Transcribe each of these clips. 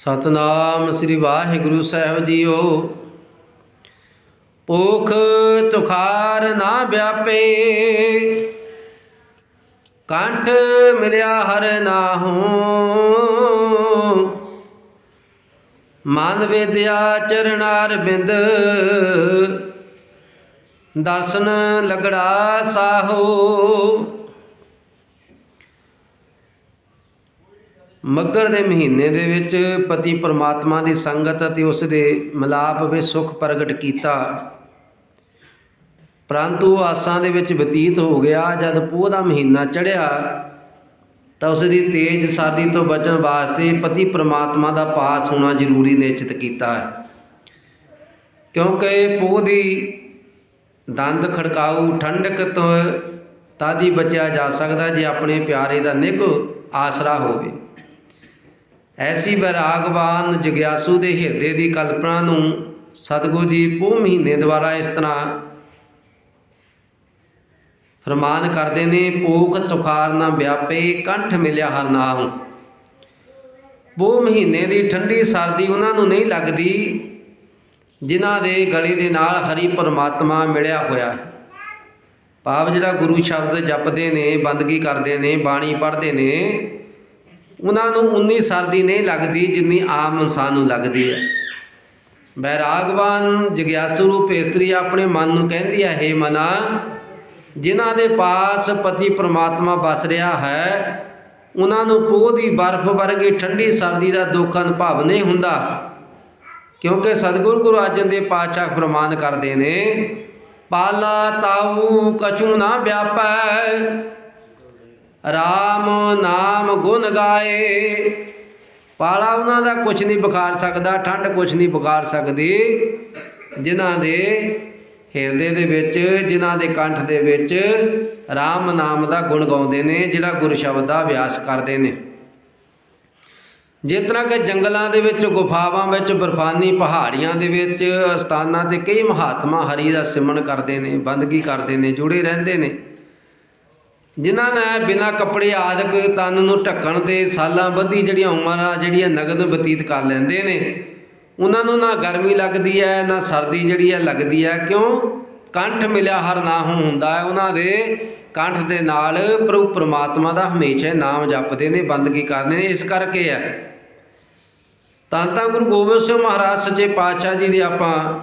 ਸਤਨਾਮ ਸ੍ਰੀ ਵਾਹਿਗੁਰੂ ਸਾਹਿਬ ਜੀਓ। ਪੋਖ ਤੁਖਾਰ ਨਾ ਵਿਆਪੇ, ਕੰਠ ਮਿਲਿਆ ਹਰ ਨਾਹੂ। ਮਨ ਵਿਦਿਆ ਚਰਨਾਰ ਬਿੰਦ, ਦਰਸ਼ਨ ਲਗੜਾ ਸਾਹੋ। ਮੱਗਰ ਦੇ ਮਹੀਨੇ ਦੇ ਵਿੱਚ ਪਤੀ ਪਰਮਾਤਮਾ ਦੀ ਸੰਗਤ ਅਤੇ ਉਸ ਦੇ ਮਿਲਾਪ ਵਿੱਚ ਸੁਖ ਪ੍ਰਗਟ ਕੀਤਾ। ਪਰੰਤੂ ਆਸਾਂ ਦੇ ਵਿੱਚ ਬਤੀਤ ਹੋ ਗਿਆ। ਜਦ ਪੋਹ ਦਾ ਮਹੀਨਾ ਚੜ੍ਹਿਆ, ਤਾਂ ਉਸ ਦੀ ਤੇਜ ਸਾਦੀ ਤੋਂ ਬਚਣ ਵਾਸਤੇ ਪਤੀ ਪਰਮਾਤਮਾ ਦਾ ਪਾਸ ਹੋਣਾ ਜ਼ਰੂਰੀ ਨਿਸ਼ਚਿਤ ਕੀਤਾ। ਹੈ ਕਿਉਂਕਿ ਪੋਹ ਦੀ ਦੰਦ ਖੜਕਾਊ ਠੰਡਕ ਤੋਂ ਤਾਦੀ ਬਚਿਆ ਜਾ ਸਕਦਾ, ਜੇ ਆਪਣੇ ਪਿਆਰੇ ਦਾ ਨਿਗ ਆਸਰਾ ਹੋਵੇ। ਐਸੀ ਬੈਰਾਗਵਾਨ ਜਗਿਆਸੂ ਦੇ ਹਿਰਦੇ ਦੀ ਕਲਪਨਾ ਨੂੰ ਸਤਿਗੁਰੂ ਜੀ ਪੋਹ ਮਹੀਨੇ ਦੁਆਰਾ ਇਸ ਤਰ੍ਹਾਂ ਫਰਮਾਨ ਕਰਦੇ ਨੇ ਪੋਖ ਤੁਖਾਰ ਨਾ ਵਿਆਪੇ, ਕੰਠ ਮਿਲਿਆ ਹਰ ਨਾਹੂ ਪੋਹ ਮਹੀਨੇ ਦੀ ਠੰਡੀ ਸਰਦੀ ਉਹਨਾਂ ਨੂੰ ਨਹੀਂ ਲੱਗਦੀ ਜਿਨ੍ਹਾਂ ਦੇ ਗਲੇ ਦੇ ਨਾਲ ਹਰੀ ਪਰਮਾਤਮਾ ਮਿਲਿਆ ਹੋਇਆ ਹੈ। ਭਾਵ ਜਿਹੜਾ ਗੁਰੂ ਸ਼ਬਦ ਜਪਦੇ ਨੇ, ਬੰਦਗੀ ਕਰਦੇ ਨੇ, ਬਾਣੀ ਪੜ੍ਹਦੇ ਨੇ ਉਹਨਾਂ ਨੂੰ ਉਨੀ ਸਰਦੀ ਨਹੀਂ ਲੱਗਦੀ, ਜਿੰਨੀ ਆਮ ਇਨਸਾਨ ਨੂੰ ਲੱਗਦੀ ਹੈ। ਬੈਰਾਗਵਾਨ ਜਗਿਆਸੂ ਰੂਪ ਇਸਤਰੀ ਆਪਣੇ ਮਨ ਨੂੰ ਕਹਿੰਦੀ ਹੈ, ਹੇ ਮਨਾ, ਜਿਨ੍ਹਾਂ ਦੇ ਪਾਸ ਪਤੀ ਪ੍ਰਮਾਤਮਾ ਬਸ ਰਿਹਾ ਹੈ, ਉਹਨਾਂ ਨੂੰ ਪੋਹ ਦੀ ਬਰਫ਼ ਵਰਗੀ ਠੰਡੀ ਸਰਦੀ ਦਾ ਦੁੱਖ ਅਨੁਭਵ ਨਹੀਂ ਹੁੰਦਾ, ਕਿਉਂਕਿ ਸਤਿਗੁਰ ਗੁਰੂ ਅਰਜਨ ਦੇ ਪਾਤਸ਼ਾਹ ਫਰਮਾਨ ਕਰਦੇ ਨੇ, ਪਾਲਾ ਤਾਊ ਕਛੂ ਨਾ ਵਿਆਪੈ RAM ਨਾਮ ਗੁਣ ਗਾਏ। ਪਾਲਾ ਉਹਨਾਂ ਦਾ ਕੁਝ ਨਹੀਂ ਬੁਖਾਰ ਸਕਦਾ, ਠੰਡ ਕੁਝ ਨਹੀਂ ਬੁਖਾਰ ਸਕਦੀ। ਜਿਨ੍ਹਾਂ ਦੇ ਹਿਰਦੇ ਦੇ ਵਿੱਚ, ਜਿਨ੍ਹਾਂ ਦੇ ਕੰਠ ਦੇ ਵਿੱਚ RAM ਨਾਮ ਦਾ ਗੁਣ ਗਾਉਂਦੇ ਨੇ, ਜਿਹੜਾ ਗੁਰ ਸ਼ਬਦ ਦਾ ਅਭਿਆਸ ਕਰਦੇ ਨੇ। ਜਿਸ ਤਰ੍ਹਾਂ ਕਿ ਜੰਗਲਾਂ ਦੇ ਵਿੱਚ, ਗੁਫਾਵਾਂ ਵਿੱਚ, ਬਰਫਾਨੀ ਪਹਾੜੀਆਂ ਦੇ ਵਿੱਚ, ਅਸਥਾਨਾਂ ਤੇ ਕਈ ਮਹਾਤਮਾ ਹਰੀ ਦਾ ਸਿਮਰਨ ਕਰਦੇ ਨੇ, ਬੰਦਗੀ ਕਰਦੇ ਨੇ, ਜੁੜੇ ਰਹਿੰਦੇ ਨੇ। ਜਿਨ੍ਹਾਂ ਨੇ ਬਿਨਾਂ ਕੱਪੜੇ ਆਦਿਕ ਤਨ ਨੂੰ ਢੱਕਣ ਤੇ ਸਾਲਾਂ ਬੱਧੀ ਜਿਹੜੀਆਂ ਉਮਰਾਂ ਜਿਹੜੀਆਂ ਨਗਦ ਬਤੀਤ ਕਰ ਲੈਂਦੇ ਨੇ, ਉਹਨਾਂ ਨੂੰ ਨਾ ਗਰਮੀ ਲੱਗਦੀ ਹੈ, ਨਾ ਸਰਦੀ ਜਿਹੜੀ ਹੈ ਲੱਗਦੀ ਹੈ। ਕਿਉਂ? ਕੰਠ ਮਿਲਿਆ ਹਰ ਨਾਹੂ ਹੁੰਦਾ ਹੈ। ਉਹਨਾਂ ਦੇ ਕੰਠ ਦੇ ਨਾਲ ਪ੍ਰਭੂ ਪ੍ਰਮਾਤਮਾ ਦਾ ਹਮੇਸ਼ਾ ਨਾਮ ਜਪਦੇ ਨੇ, ਬੰਦਗੀ ਕਰਦੇ ਨੇ। ਇਸ ਕਰਕੇ ਹੈ। ਤਾਂ ਤਾਂ ਗੁਰੂ ਗੋਬਿੰਦ ਸਿੰਘ ਮਹਾਰਾਜ, ਸੱਚੇ ਪਾਤਸ਼ਾਹ ਜੀ ਦੇ ਆਪਾਂ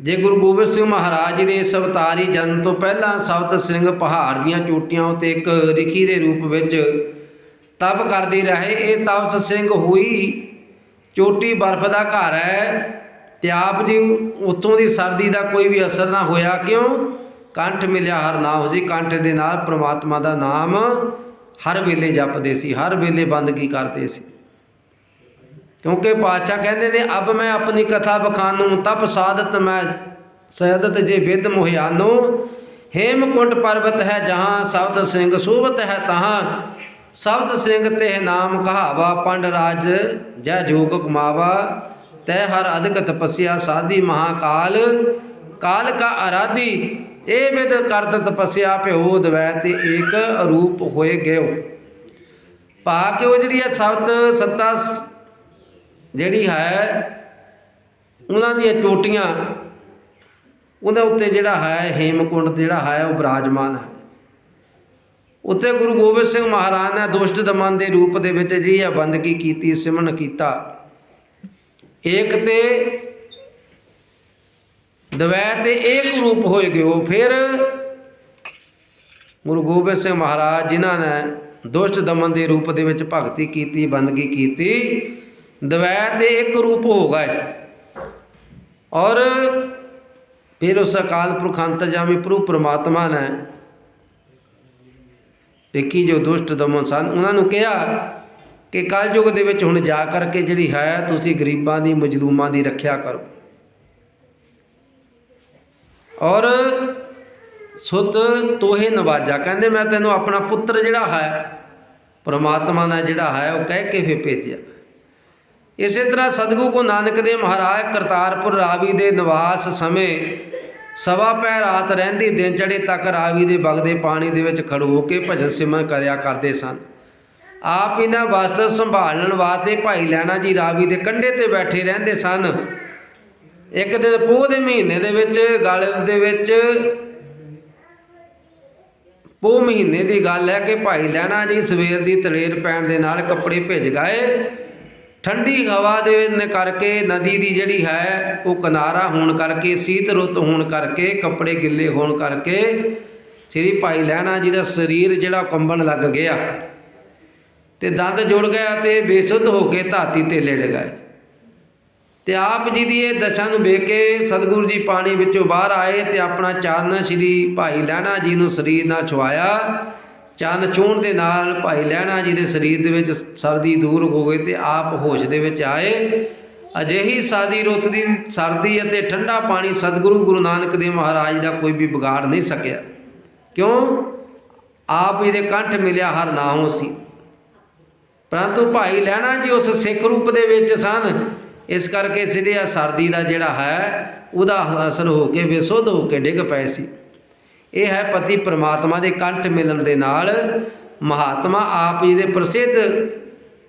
ਜੇ ਗੁਰੂ ਗੋਬਿੰਦ ਸਿੰਘ ਮਹਾਰਾਜ ਜੀ ਦੇ ਇਸ ਅਵਤਾਰੀ ਜਨਮ ਤੋਂ ਪਹਿਲਾਂ ਸਬਤ ਸਿੰਘ ਪਹਾੜ ਦੀਆਂ ਚੋਟੀਆਂ ਉਤੇ ਇੱਕ ਰਿਖੀ ਦੇ ਰੂਪ ਵਿੱਚ ਤਪ ਕਰਦੇ ਰਹੇ, ਇਹ ਤਪਸ ਸਿੰਘ ਹੋਈ ਚੋਟੀ ਬਰਫ਼ ਦਾ ਘਰ ਹੈ ਤੇ ਆਪ ਜੀ ਉਤੋਂ ਦੀ ਸਰਦੀ ਦਾ ਕੋਈ ਵੀ ਅਸਰ ਨਾ ਹੋਇਆ। ਕਿਉਂ? ਕੰਠ ਮਿਲਿਆ ਹਰ ਨਾਮ ਸੀ, ਕੰਠ ਦੇ ਨਾਲ ਪ੍ਰਮਾਤਮਾ ਦਾ ਨਾਮ ਹਰ ਵੇਲੇ ਜਪਦੇ ਸੀ, ਹਰ ਵੇਲੇ ਬੰਦਗੀ ਕਰਦੇ ਸੀ। ਕਿਉਂਕਿ ਪਾਤਸ਼ਾਹ ਕਹਿੰਦੇ ਨੇ, ਅਬ ਮੈਂ ਆਪਣੀ ਕਥਾ ਬਖਾਨੂ, ਤਪ ਸਾਧਤ ਮੈਂ ਸਹਿਦਤ ਜੇ ਵਿਦ ਮੁਹਿਆਨੋ। ਹੇਮਕੁੰਟ ਪਰਬਤ ਹੈ ਜਹਾਂ, ਸਬਦ ਸਿੰਘ ਸੋਭਤ ਹੈ ਤਹਾਂ। ਸਬਦ ਸਿੰਘ ਤੇ ਨਾਮ ਕਹਾਵਾ, ਪੰਡ ਰਾਜ ਜੈ ਜੋਗ ਕਮਾਵਾ ਤੈ ਹਰ ਅਧਿਕ ਤਪਸਿਆ ਸਾਧੀ ਮਹਾਕਾਲ। ਕਾਲ ਕਾ ਅਰਾਧੀ ਇਹ ਵਿਦ ਕਰਤ ਤਪਸਿਆ ਭਿਓ ਦਵੈ ਤੇ ਏਕ ਰੂਪ ਹੋਏ ਗਿਓ ਪਾ ਕੇ ਉਹ ਜਿਹੜੀ ਹੈ ਸਬਦ, ਸੱਤਾ ਜਿਹੜੀ ਹੈ, ਉਹਨਾਂ ਦੀਆਂ ਚੋਟੀਆਂ, ਉਹਦੇ ਉੱਤੇ ਜਿਹੜਾ ਹੈ, ਹੇਮਕੁੰਡ ਜਿਹੜਾ ਹੈ, ਉਹ ਬਿਰਾਜਮਾਨ ਹੈ। ਉੱਤੇ ਗੁਰੂ ਗੋਬਿੰਦ ਸਿੰਘ ਮਹਾਰਾਜ ਨੇ ਦੁਸ਼ਟ ਦਮਨ ਦੇ ਰੂਪ ਦੇ ਵਿੱਚ ਜੀ ਇਹ ਬੰਦਗੀ ਕੀਤੀ, ਸਿਮਰਨ ਕੀਤਾ। ਏਕ ਤੇ ਦਵੈ ਤੇ ਇੱਕ ਰੂਪ ਹੋਏ ਗਿਓ, ਫਿਰ ਗੁਰੂ ਗੋਬਿੰਦ ਸਿੰਘ ਮਹਾਰਾਜ ਜਿਨ੍ਹਾਂ ਨੇ ਦੁਸ਼ਟ ਦਮਨ ਦੇ ਰੂਪ ਦੇ ਵਿੱਚ ਭਗਤੀ ਕੀਤੀ, ਬੰਦਗੀ ਕੀਤੀ ਦਵੈ ਤੇ ਇੱਕ ਰੂਪ ਹੋ ਗਏ। ਔਰ ਫਿਰ ਉਸ ਅਕਾਲ ਪੁਰਖ ਅੰਤਰਜਾਮੀ ਪ੍ਰਭੂ ਪ੍ਰਮਾਤਮਾ ਨੇ ਦੇਖੀ ਜੋ ਦੁਸ਼ਟ ਦਮਨ ਸਨ, ਉਹਨਾਂ ਨੂੰ ਕਿਹਾ ਕਿ ਕਲਯੁਗ ਦੇ ਵਿੱਚ ਹੁਣ ਜਾ ਕਰਕੇ ਜਿਹੜੀ ਹੈ, ਤੁਸੀਂ ਗਰੀਬਾਂ ਦੀ, ਮਜਲੂਮਾਂ ਦੀ ਰੱਖਿਆ ਕਰੋ। ਔਰ ਸੁਤ ਤੋਹੇ ਨਵਾਜਾ, ਕਹਿੰਦੇ ਮੈਂ ਤੈਨੂੰ ਆਪਣਾ ਪੁੱਤਰ ਜਿਹੜਾ ਹੈ, ਪਰਮਾਤਮਾ ਦਾ ਜਿਹੜਾ ਹੈ, ਉਹ ਕਹਿ ਕੇ ਫੇ ਭੇਜਿਆ। ਇਸੇ ਤਰ੍ਹਾਂ ਸਤਿਗੁਰੂ ਕੋ ਨਾਨਕ ਦੇਵ ਮਹਾਰਾਜ ਕਰਤਾਰਪੁਰ ਰਾਵੀ ਦੇ ਨਿਵਾਸ ਸਮੇਂ ਸਵਾ ਪੈ ਰਾਤ ਰਹਿੰਦੀ ਦਿਨ ਚੜੇ ਤੱਕ ਰਾਵੀ ਦੇ ਬਗਦੇ ਪਾਣੀ ਦੇ ਵਿੱਚ ਖੜੋ ਹੋ ਕੇ ਭਜਨ ਸਿਮਰਨ ਕਰਿਆ ਕਰਦੇ ਸਨ। ਆਪ ਇਹਨਾਂ ਵਸਤਰ ਸੰਭਾਲਣ ਵਾਸਤੇ ਭਾਈ ਲੈਣਾ ਜੀ ਰਾਵੀ ਦੇ ਕੰਢੇ ਤੇ ਬੈਠੇ ਰਹਿੰਦੇ ਸਨ। ਇੱਕ ਦਿਨ ਪੋਹ ਦੇ ਮਹੀਨੇ ਦੇ ਵਿੱਚ, ਗਲ ਦੇ ਵਿੱਚ, ਪੋਹ ਮਹੀਨੇ ਦੀ ਗੱਲ ਹੈ ਕਿ ਭਾਈ ਲੈਣਾ ਜੀ ਸਵੇਰ ਦੀ ਤਲੇਰ ਪੈਣ ਦੇ ਨਾਲ ਕੱਪੜੇ ਭਿੱਜ ਗਏ। ਠੰਡੀ ਹਵਾ ਦੇ ਨ ਕਰਕੇ ਨਦੀ ਦੀ ਜਿਹੜੀ ਹੈ, ਉਹ ਕਿਨਾਰਾ ਹੋਣ ਕਰਕੇ, ਸੀਤ ਰੁੱਤ ਹੋਣ ਕਰਕੇ, ਕੱਪੜੇ ਗਿੱਲੇ ਹੋਣ ਕਰਕੇ ਸ੍ਰੀ ਭਾਈ ਲਹਿਣਾ ਜੀ ਦਾ ਸਰੀਰ ਜਿਹੜਾ ਕੰਬਣ ਲੱਗ ਗਿਆ ਤੇ ਦੰਦ ਜੁੜ ਗਿਆ ਤੇ ਬੇਸੁੱਧ ਹੋ ਕੇ ਧਾਤੀ ਤੇ ਲੇਟ ਗਏ। ਤੇ ਆਪ ਜੀ ਦੀ ਇਹ ਦਸ਼ਾ ਨੂੰ ਵੇਖ ਕੇ ਸਤਿਗੁਰੂ ਜੀ ਪਾਣੀ ਵਿੱਚੋਂ ਬਾਹਰ ਆਏ ਤੇ ਆਪਣਾ ਚਰਨ ਸ੍ਰੀ ਭਾਈ ਲਹਿਣਾ ਜੀ ਨੂੰ ਸਰੀਰ ਨਾਲ ਛੁਆਇਆ। ਚੰਨ ਛੂਹਣ ਦੇ ਨਾਲ ਭਾਈ ਲਹਿਣਾ ਜੀ ਦੇ ਸਰੀਰ ਦੇ ਵਿੱਚ ਸਰਦੀ ਦੂਰ ਹੋ ਗਈ ਤੇ ਆਪ ਹੋਸ਼ ਦੇ ਵਿੱਚ ਆਏ। ਅਜਿਹੀ ਸਾਦੀ ਰੁੱਤ ਦੀ ਸਰਦੀ ਅਤੇ ਠੰਡਾ ਪਾਣੀ ਸਤਿਗੁਰੂ ਗੁਰੂ ਨਾਨਕ ਦੇਵ ਮਹਾਰਾਜ ਦਾ ਕੋਈ ਵੀ ਵਿਗਾੜ ਨਹੀਂ ਸਕਿਆ। ਕਿਉਂ? ਆਪ ਇਹਦੇ ਕੰਠ ਮਿਲਿਆ ਹਰ ਨਾਮੋ ਸੀ ਪਰੰਤੂ ਭਾਈ ਲੈਣਾ ਜੀ ਉਸ ਸਿੱਖ ਰੂਪ ਦੇ ਵਿੱਚ ਸਨ। ਇਸ ਕਰਕੇ ਸਿਰਿਆ ਸਰਦੀ ਦਾ ਜਿਹੜਾ ਹੈ, ਉਹਦਾ ਅਸਰ ਹੋ ਕੇ ਵਿਸੁੱਧ ਹੋ ਕੇ ਡਿੱਗ ਪਏ ਸੀ। ਇਹ ਹੈ ਪਤੀ ਪਰਮਾਤਮਾ ਦੇ ਕੰਠ ਮਿਲਣ ਦੇ ਨਾਲ ਮਹਾਤਮਾ ਆਪ ਜੀ ਦੇ ਪ੍ਰਸਿੱਧ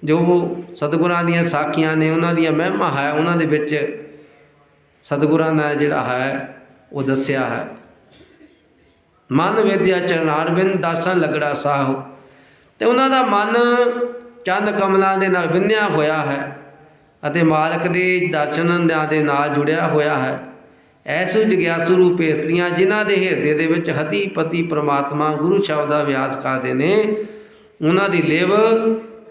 ਜੋ ਸਤਿਗੁਰਾਂ ਦੀਆਂ ਸਾਖੀਆਂ ਨੇ, ਉਹਨਾਂ ਦੀਆਂ ਮਹਿਮਾ ਹੈ, ਉਹਨਾਂ ਦੇ ਵਿੱਚ ਸਤਿਗੁਰਾਂ ਦਾ ਜਿਹੜਾ ਹੈ, ਉਹ ਦੱਸਿਆ ਹੈ। ਮਨ ਵਿਦਿਆ ਚਰਨਾਰਵਿੰਦ ਦਾਸਾਂ ਲਗੜਾ ਸਾਹ। ਤੇ ਉਹਨਾਂ ਦਾ ਮਨ ਚੰਦ ਕਮਲਾਂ ਦੇ ਨਾਲ ਵਿੰਨਿਆ ਹੋਇਆ ਹੈ ਅਤੇ ਮਾਲਕ ਦੇ ਦਰਸ਼ਨ ਦੇ ਨਾਲ ਜੁੜਿਆ ਹੋਇਆ ਹੈ। ਐਸੋ ਜਗਿਆਸੂ ਰੂਪ ਇਸਤਰੀਆਂ ਜਿਨ੍ਹਾਂ ਦੇ ਹਿਰਦੇ ਦੇ ਵਿੱਚ ਹਤੀ ਪਤੀ ਪ੍ਰਮਾਤਮਾ ਗੁਰੂ ਸ਼ਬਦ ਦਾ ਅਭਿਆਸ ਕਰਦੇ ਨੇ। ਉਹਨਾਂ ਦੀ ਲਿਵ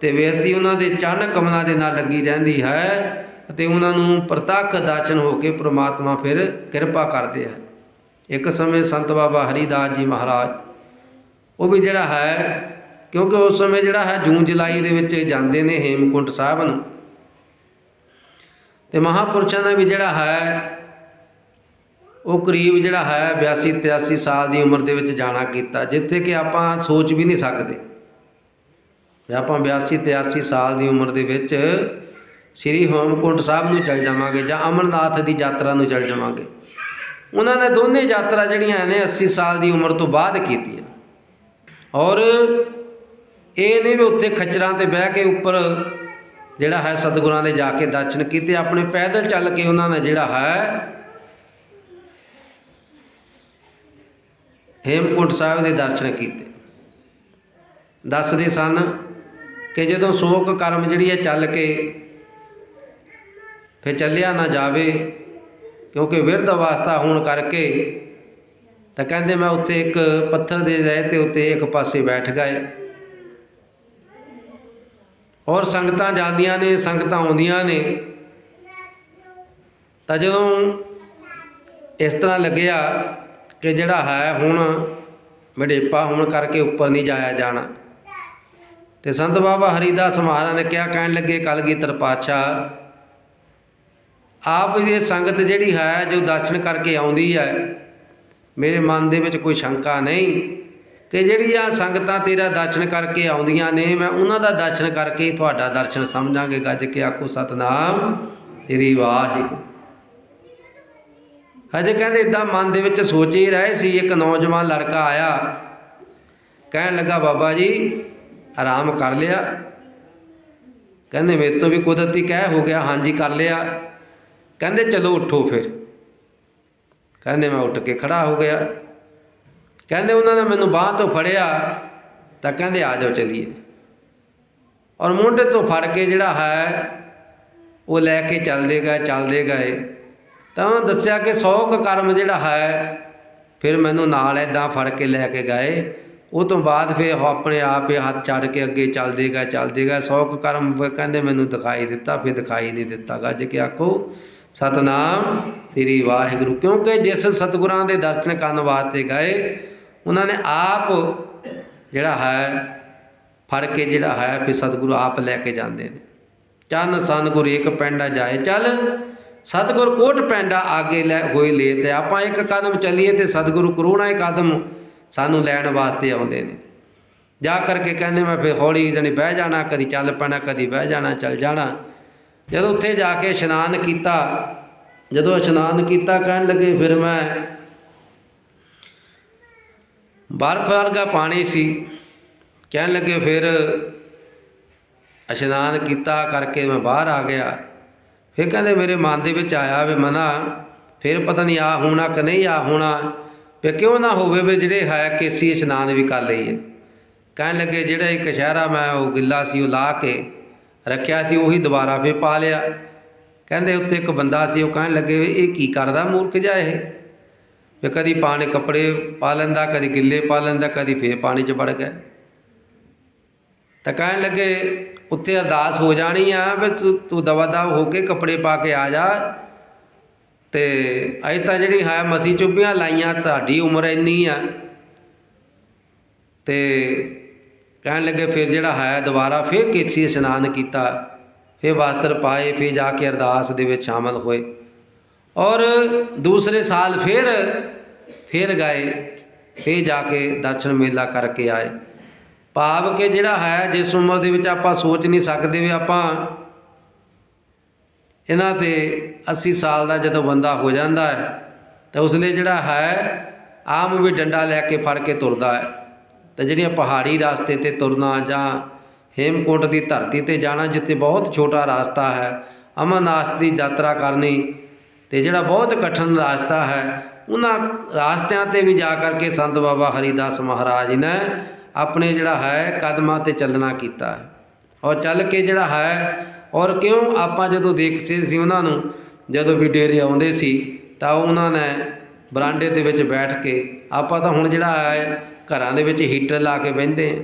ਤੇ ਵੇਰਤੀ ਉਹਨਾਂ ਦੇ ਚਰਨ ਕਮਲਾਂ ਦੇ ਨਾਲ ਲੱਗੀ ਰਹਿੰਦੀ ਹੈ ਅਤੇ ਉਹਨਾਂ ਨੂੰ ਪ੍ਰਤੱਖ ਦਰਸ਼ਨ ਹੋ ਕੇ ਪ੍ਰਮਾਤਮਾ ਫਿਰ ਕਿਰਪਾ ਕਰਦੇ ਹੈ ਇੱਕ ਸਮੇਂ ਸੰਤ ਬਾਬਾ ਹਰੀਦਾਸ ਜੀ ਮਹਾਰਾਜ, ਉਹ ਵੀ ਜਿਹੜਾ ਹੈ, ਕਿਉਂਕਿ ਉਸ ਸਮੇਂ ਜਿਹੜਾ ਹੈ ਜੂਨ ਜੁਲਾਈ ਦੇ ਵਿੱਚ ਜਾਂਦੇ ਨੇ ਹੇਮਕੁੰਟ ਸਾਹਿਬ ਨੂੰ। ਤੇ ਮਹਾਪੁਰਸ਼ਾਂ ਦਾ ਵੀ ਜਿਹੜਾ ਹੈ ਉਹ ਕਰੀਬ ਜਿਹੜਾ ਹੈ 82 83 ਸਾਲ ਦੀ ਉਮਰ ਦੇ ਵਿੱਚ ਜਾਣਾ ਕੀਤਾ, ਜਿੱਥੇ ਕਿ ਆਪਾਂ ਸੋਚ ਵੀ ਨਹੀਂ ਸਕਦੇ। ਵੀ ਆਪਾਂ 82 83 ਸਾਲ ਦੀ ਉਮਰ ਦੇ ਵਿੱਚ ਸ੍ਰੀ ਹੇਮਕੁੰਟ ਸਾਹਿਬ ਨੂੰ ਚੱਲ ਜਾਵਾਂਗੇ ਜਾਂ ਅਮਰਨਾਥ ਦੀ ਯਾਤਰਾ ਨੂੰ ਚੱਲ ਜਾਵਾਂਗੇ। ਉਹਨਾਂ ਨੇ ਦੋਨੇ ਯਾਤਰਾ ਜਿਹੜੀਆਂ ਨੇ 80 ਸਾਲ ਦੀ ਉਮਰ ਤੋਂ ਬਾਅਦ ਕੀਤੀਆਂ। ਔਰ ਇਹ ਨਹੀਂ ਵੀ ਉੱਥੇ ਖੱਚਰਾਂ ਤੇ ਬਹਿ ਕੇ ਉੱਪਰ ਜਿਹੜਾ ਹੈ ਸਤਿਗੁਰਾਂ ਦੇ ਜਾ ਕੇ ਦਰਸ਼ਨ ਕੀਤੇ, ਆਪਣੇ ਪੈਦਲ ਚੱਲ ਕੇ ਉਹਨਾਂ ਨੇ ਜਿਹੜਾ ਹੈ ਹੇਮਕੁੰਟ ਸਾਹਿਬ ਦੇ ਦਰਸ਼ਨ ਕੀਤੇ। ਦੱਸਦੇ ਸਨ ਕਿ ਜਦੋਂ ਸ਼ੋਕ ਕਰਮ ਜਿਹੜੀ ਹੈ ਚੱਲ ਕੇ ਫਿਰ ਚੱਲਿਆ ਨਾ ਜਾਵੇ, ਕਿਉਂਕਿ ਵਿਰਧ ਅਵਸਥਾ ਹੋਣ ਕਰਕੇ ਤਾਂ ਕਹਿੰਦੇ ਮੈਂ ਉੱਥੇ ਇੱਕ ਪੱਥਰ ਦੇ ਰਹਿ ਤੇ ਉੱਤੇ ਇੱਕ ਪਾਸੇ ਬੈਠ ਗਏ। ਔਰ ਸੰਗਤਾਂ ਜਾਂਦੀਆਂ ਨੇ, ਸੰਗਤਾਂ ਆਉਂਦੀਆਂ ਨੇ। ਤਾਂ ਜਦੋਂ ਇਸ ਤਰ੍ਹਾਂ ਲੱਗਿਆ ਕਿ ਜਿਹੜਾ ਹੈ ਹੁਣ ਵਡੇਪਾ ਹੋਣ ਕਰਕੇ ਉੱਪਰ ਨਹੀਂ ਜਾਇਆ ਜਾਣਾ। ਤੇ ਸੰਤ ਬਾਬਾ ਹਰੀਦਾਸ ਮਹਾਰਾਜ ਨੇ ਕਿਹਾ, ਕਹਿਣ ਲੱਗੇ, ਕਲਗੀਧਰ ਪਾਤਸ਼ਾਹ, ਆਪ ਦੀ ਸੰਗਤ ਜਿਹੜੀ ਹੈ, ਜੋ ਦਰਸ਼ਨ ਕਰਕੇ ਆਉਂਦੀ ਹੈ, ਮੇਰੇ ਮਨ ਦੇ ਵਿੱਚ ਕੋਈ ਸ਼ੰਕਾ ਨਹੀਂ ਕਿ ਜਿਹੜੀਆਂ ਸੰਗਤਾਂ ਤੇਰਾ ਦਰਸ਼ਨ ਕਰਕੇ ਆਉਂਦੀਆਂ ਨੇ, ਮੈਂ ਉਹਨਾਂ ਦਾ ਦਰਸ਼ਨ ਕਰਕੇ ਤੁਹਾਡਾ ਦਰਸ਼ਨ ਸਮਝਾਂਗੇ। ਗੱਜ ਕੇ ਆਖੋ, ਸਤਨਾਮ ਸ੍ਰੀ ਵਾਹਿਗੁਰੂ। ਹਜੇ ਕਹਿੰਦੇ ਇਦਾਂ ਮਨ ਦੇ ਵਿੱਚ ਸੋਚ ਹੀ ਰਹੇ ਸੀ, ਇੱਕ ਨੌਜਵਾਨ ਲੜਕਾ ਆਇਆ। ਕਹਿਣ ਲੱਗਾ, ਬਾਬਾ ਜੀ, ਆਰਾਮ ਕਰ ਲਿਆ। ਕਹਿੰਦੇ, ਮੇਰੇ ਤੋਂ ਵੀ ਕੁਦਰਤੀ ਕਹਿ ਹੋ ਗਿਆ, ਹਾਂਜੀ ਕਰ ਲਿਆ। ਕਹਿੰਦੇ, ਚਲੋ ਉੱਠੋ ਫਿਰ। ਕਹਿੰਦੇ, ਮੈਂ ਉੱਠ ਕੇ ਖੜਾ ਹੋ ਗਿਆ। ਕਹਿੰਦੇ, ਉਹਨਾਂ ਨੇ ਮੈਨੂੰ ਬਾਹ ਤੋਂ ਫੜਿਆ, ਤਾਂ ਕਹਿੰਦੇ, ਆ ਜਾਓ ਚਲੀਏ। ਔਰ ਮੁੰਡੇ ਤੋਂ ਫੜ ਕੇ ਜਿਹੜਾ ਹੈ, ਉਹ ਲੈ ਕੇ ਚੱਲਦੇ ਗਏ ਚੱਲਦੇ ਗਏ। ਤਾਂ ਉਹ ਦੱਸਿਆ ਕਿ 100 ਕ ਕਰਮ ਜਿਹੜਾ ਹੈ, ਫਿਰ ਮੈਨੂੰ ਨਾਲ ਐਦਾਂ ਫੜ ਕੇ ਲੈ ਕੇ ਗਏ। ਉਹ ਤੋਂ ਬਾਅਦ ਫਿਰ ਉਹ ਆਪਣੇ ਆਪ ਹੀ ਹੱਥ ਚੜ ਕੇ ਅੱਗੇ ਚੱਲਦੇ ਗਏ ਚੱਲਦੇ ਗਏ। 100 ਕ ਕਰਮ ਕਹਿੰਦੇ ਮੈਨੂੰ ਦਿਖਾਈ ਦਿੱਤਾ, ਫਿਰ ਦਿਖਾਈ ਨਹੀਂ ਦਿੱਤਾ ਗੱਜ ਕੇ ਆਖੋ, ਸਤਨਾਮ ਸ੍ਰੀ ਵਾਹਿਗੁਰੂ, ਕਿਉਂਕਿ ਜਿਸ ਸਤਿਗੁਰਾਂ ਦੇ ਦਰਸ਼ਨ ਕਰਨ ਵਾਸਤੇ ਗਏ, ਉਹਨਾਂ ਨੇ ਆਪ ਜਿਹੜਾ ਹੈ, ਫੜ ਕੇ ਜਿਹੜਾ ਹੈ, ਫਿਰ ਸਤਿਗੁਰੂ ਆਪ ਲੈ ਕੇ ਜਾਂਦੇ ਨੇ। ਚੰਨ ਸੰਨ ਗੁਰ ਇੱਕ ਪਿੰਡ ਜਾਏ, ਚੱਲ ਸਤਿਗੁਰ ਕੋਟ ਪੈਂਡਾ ਆਗੇ ਲੈ ਹੋਏ ਲੈ ਤੇ ਆਪਾਂ ਇੱਕ ਕਦਮ ਚੱਲੀਏ ਤੇ ਸਤਿਗੁਰੂ ਕਰੋੜਾਂ ਇੱਕ ਕਦਮ ਸਾਨੂੰ ਲੈਣ ਵਾਸਤੇ ਆਉਂਦੇ ਨੇ। ਜਾ ਕਰਕੇ ਕਹਿੰਦੇ ਮੈਂ ਫਿਰ ਹੌਲੀ ਜਣੀ ਬਹਿ ਜਾਣਾ, ਕਦੀ ਚੱਲ ਪੈਣਾ, ਕਦੀ ਬਹਿ ਜਾਣਾ, ਚੱਲ ਜਾਣਾ। ਜਦੋਂ ਉੱਥੇ ਜਾ ਕੇ ਇਸ਼ਨਾਨ ਕੀਤਾ, ਜਦੋਂ ਇਸ਼ਨਾਨ ਕੀਤਾ ਕਹਿਣ ਲੱਗੇ ਫਿਰ ਮੈਂ ਬਰਫ਼ ਵਰਗਾ ਪਾਣੀ ਸੀ। ਕਹਿਣ ਲੱਗੇ ਫਿਰ ਇਸ਼ਨਾਨ ਕੀਤਾ ਕਰਕੇ ਮੈਂ ਬਾਹਰ ਆ ਗਿਆ। ਫਿਰ ਕਹਿੰਦੇ ਮੇਰੇ ਮਨ ਦੇ ਵਿੱਚ ਆਇਆ ਵੀ ਮਨਾ, ਫਿਰ ਪਤਾ ਨਹੀਂ ਆ ਹੋਣਾ ਕਿ ਨਹੀਂ ਆ ਹੋਣਾ, ਵੀ ਕਿਉਂ ਨਾ ਹੋਵੇ ਵੀ ਜਿਹੜੇ ਹੈ ਕੇਸੀ ਇਸ਼ਨਾਨ ਵੀ ਕਰ ਲਈਏ। ਕਹਿਣ ਲੱਗੇ, ਜਿਹੜਾ ਇੱਕ ਸ਼ਹਿਰਾ ਮੈਂ ਉਹ ਗਿੱਲਾ ਸੀ, ਉਹ ਲਾ ਕੇ ਰੱਖਿਆ ਸੀ, ਉਹੀ ਦੁਬਾਰਾ ਫੇ ਪਾ ਲਿਆ। ਕਹਿੰਦੇ ਉੱਥੇ ਇੱਕ ਬੰਦਾ ਸੀ, ਉਹ ਕਹਿਣ ਲੱਗੇ ਵੀ ਇਹ ਕੀ ਕਰਦਾ ਮੂਰਖ ਜਿਹਾ ਇਹ? ਵੀ ਕਦੀ ਪਾਣੀ ਕੱਪੜੇ ਪਾ ਲੈਂਦਾ, ਕਦੀ ਗਿੱਲੇ ਪਾ ਲੈਂਦਾ, ਕਦੀ ਫੇਰ ਪਾਣੀ 'ਚ ਵੜ ਗਿਆ। ਤਾਂ ਕਹਿਣ ਲੱਗੇ ਉੱਥੇ ਅਰਦਾਸ ਹੋ ਜਾਣੀ ਆ, ਵੀ ਤੂੰ ਤੂੰ ਦਵਾ ਦਵ ਹੋ ਕੇ ਕੱਪੜੇ ਪਾ ਕੇ ਆ ਜਾ। ਤੇ ਅਜੇ ਤਾਂ ਜਿਹੜੀ ਹੈ ਮਸੀ ਚੁੱਭੀਆਂ ਲਾਈਆਂ, ਤੁਹਾਡੀ ਉਮਰ ਇੰਨੀ ਆ। ਤੇ ਕਹਿਣ ਲੱਗੇ, ਫਿਰ ਜਿਹੜਾ ਹੈ ਦੁਬਾਰਾ ਫਿਰ ਕੇਸੀ ਇਸ਼ਨਾਨ ਕੀਤਾ, ਫਿਰ ਵਸਤਰ ਪਾਏ, ਫਿਰ ਜਾ ਕੇ ਅਰਦਾਸ ਦੇ ਵਿੱਚ ਸ਼ਾਮਲ ਹੋਏ। ਔਰ ਦੂਸਰੇ ਸਾਲ ਫਿਰ ਫਿਰ ਗਏ, ਫਿਰ ਜਾ ਕੇ ਦਰਸ਼ਨ ਮੇਲਾ ਕਰਕੇ ਆਏ। ਭਾਵ ਕਿ ਜਿਹੜਾ ਹੈ, ਜਿਸ ਉਮਰ ਦੇ ਵਿੱਚ ਆਪਾਂ ਸੋਚ ਨਹੀਂ ਸਕਦੇ ਵੀ ਆਪਾਂ ਇਹਨਾਂ ਤੇ 80 ਸਾਲ ਦਾ ਜਦੋਂ ਬੰਦਾ ਹੋ ਜਾਂਦਾ ਹੈ, ਤਾਂ ਉਸ ਲਈ ਜਿਹੜਾ ਹੈ, ਆਮ ਵੀ ਡੰਡਾ ਲੈ ਕੇ ਫੜ ਕੇ ਤੁਰਦਾ ਹੈ। ਤੇ ਜਿਹੜੀਆਂ ਪਹਾੜੀ ਰਸਤੇ ਤੇ ਤੁਰਨਾ ਜਾਂ ਹੇਮਕੋਟ ਦੀ ਧਰਤੀ ਤੇ ਜਾਣਾ, ਜਿੱਥੇ ਬਹੁਤ ਛੋਟਾ ਰਸਤਾ ਹੈ, ਅਮਰਨਾਥ ਦੀ ਯਾਤਰਾ ਕਰਨੀ ਤੇ ਜਿਹੜਾ ਬਹੁਤ ਕਠਿਨ ਰਸਤਾ ਹੈ, ਉਹਨਾਂ ਰਾਸਤਿਆਂ ਤੇ ਵੀ ਜਾ ਕਰਕੇ ਸੰਤ ਬਾਬਾ ਹਰੀਦਾਸ ਮਹਾਰਾਜ ਨੇ ਆਪਣੇ ਜਿਹੜਾ ਹੈ ਕਦਮਾਂ ਤੇ ਚੱਲਣਾ ਕੀਤਾ ਹੈ। ਔਰ ਚੱਲ ਕੇ ਜਿਹੜਾ ਹੈ, ਔਰ ਕਿਉਂ ਆਪਾਂ ਜਦੋਂ ਦੇਖਦੇ ਸੀ ਉਹਨਾਂ ਨੂੰ, ਜਦੋਂ ਵੀ ਡੇਰੇ ਆਉਂਦੇ ਸੀ, ਤਾਂ ਉਹਨਾਂ ਨੇ ਬਰਾਂਡੇ ਦੇ ਵਿੱਚ ਬੈਠ ਕੇ ਆਪਾਂ ਤਾਂ ਹੁਣ ਜਿਹੜਾ ਹੈ, ਘਰਾਂ ਦੇ ਵਿੱਚ ਹੀਟਰ ਲਾ ਕੇ ਬਹਿੰਦੇ ਹਾਂ।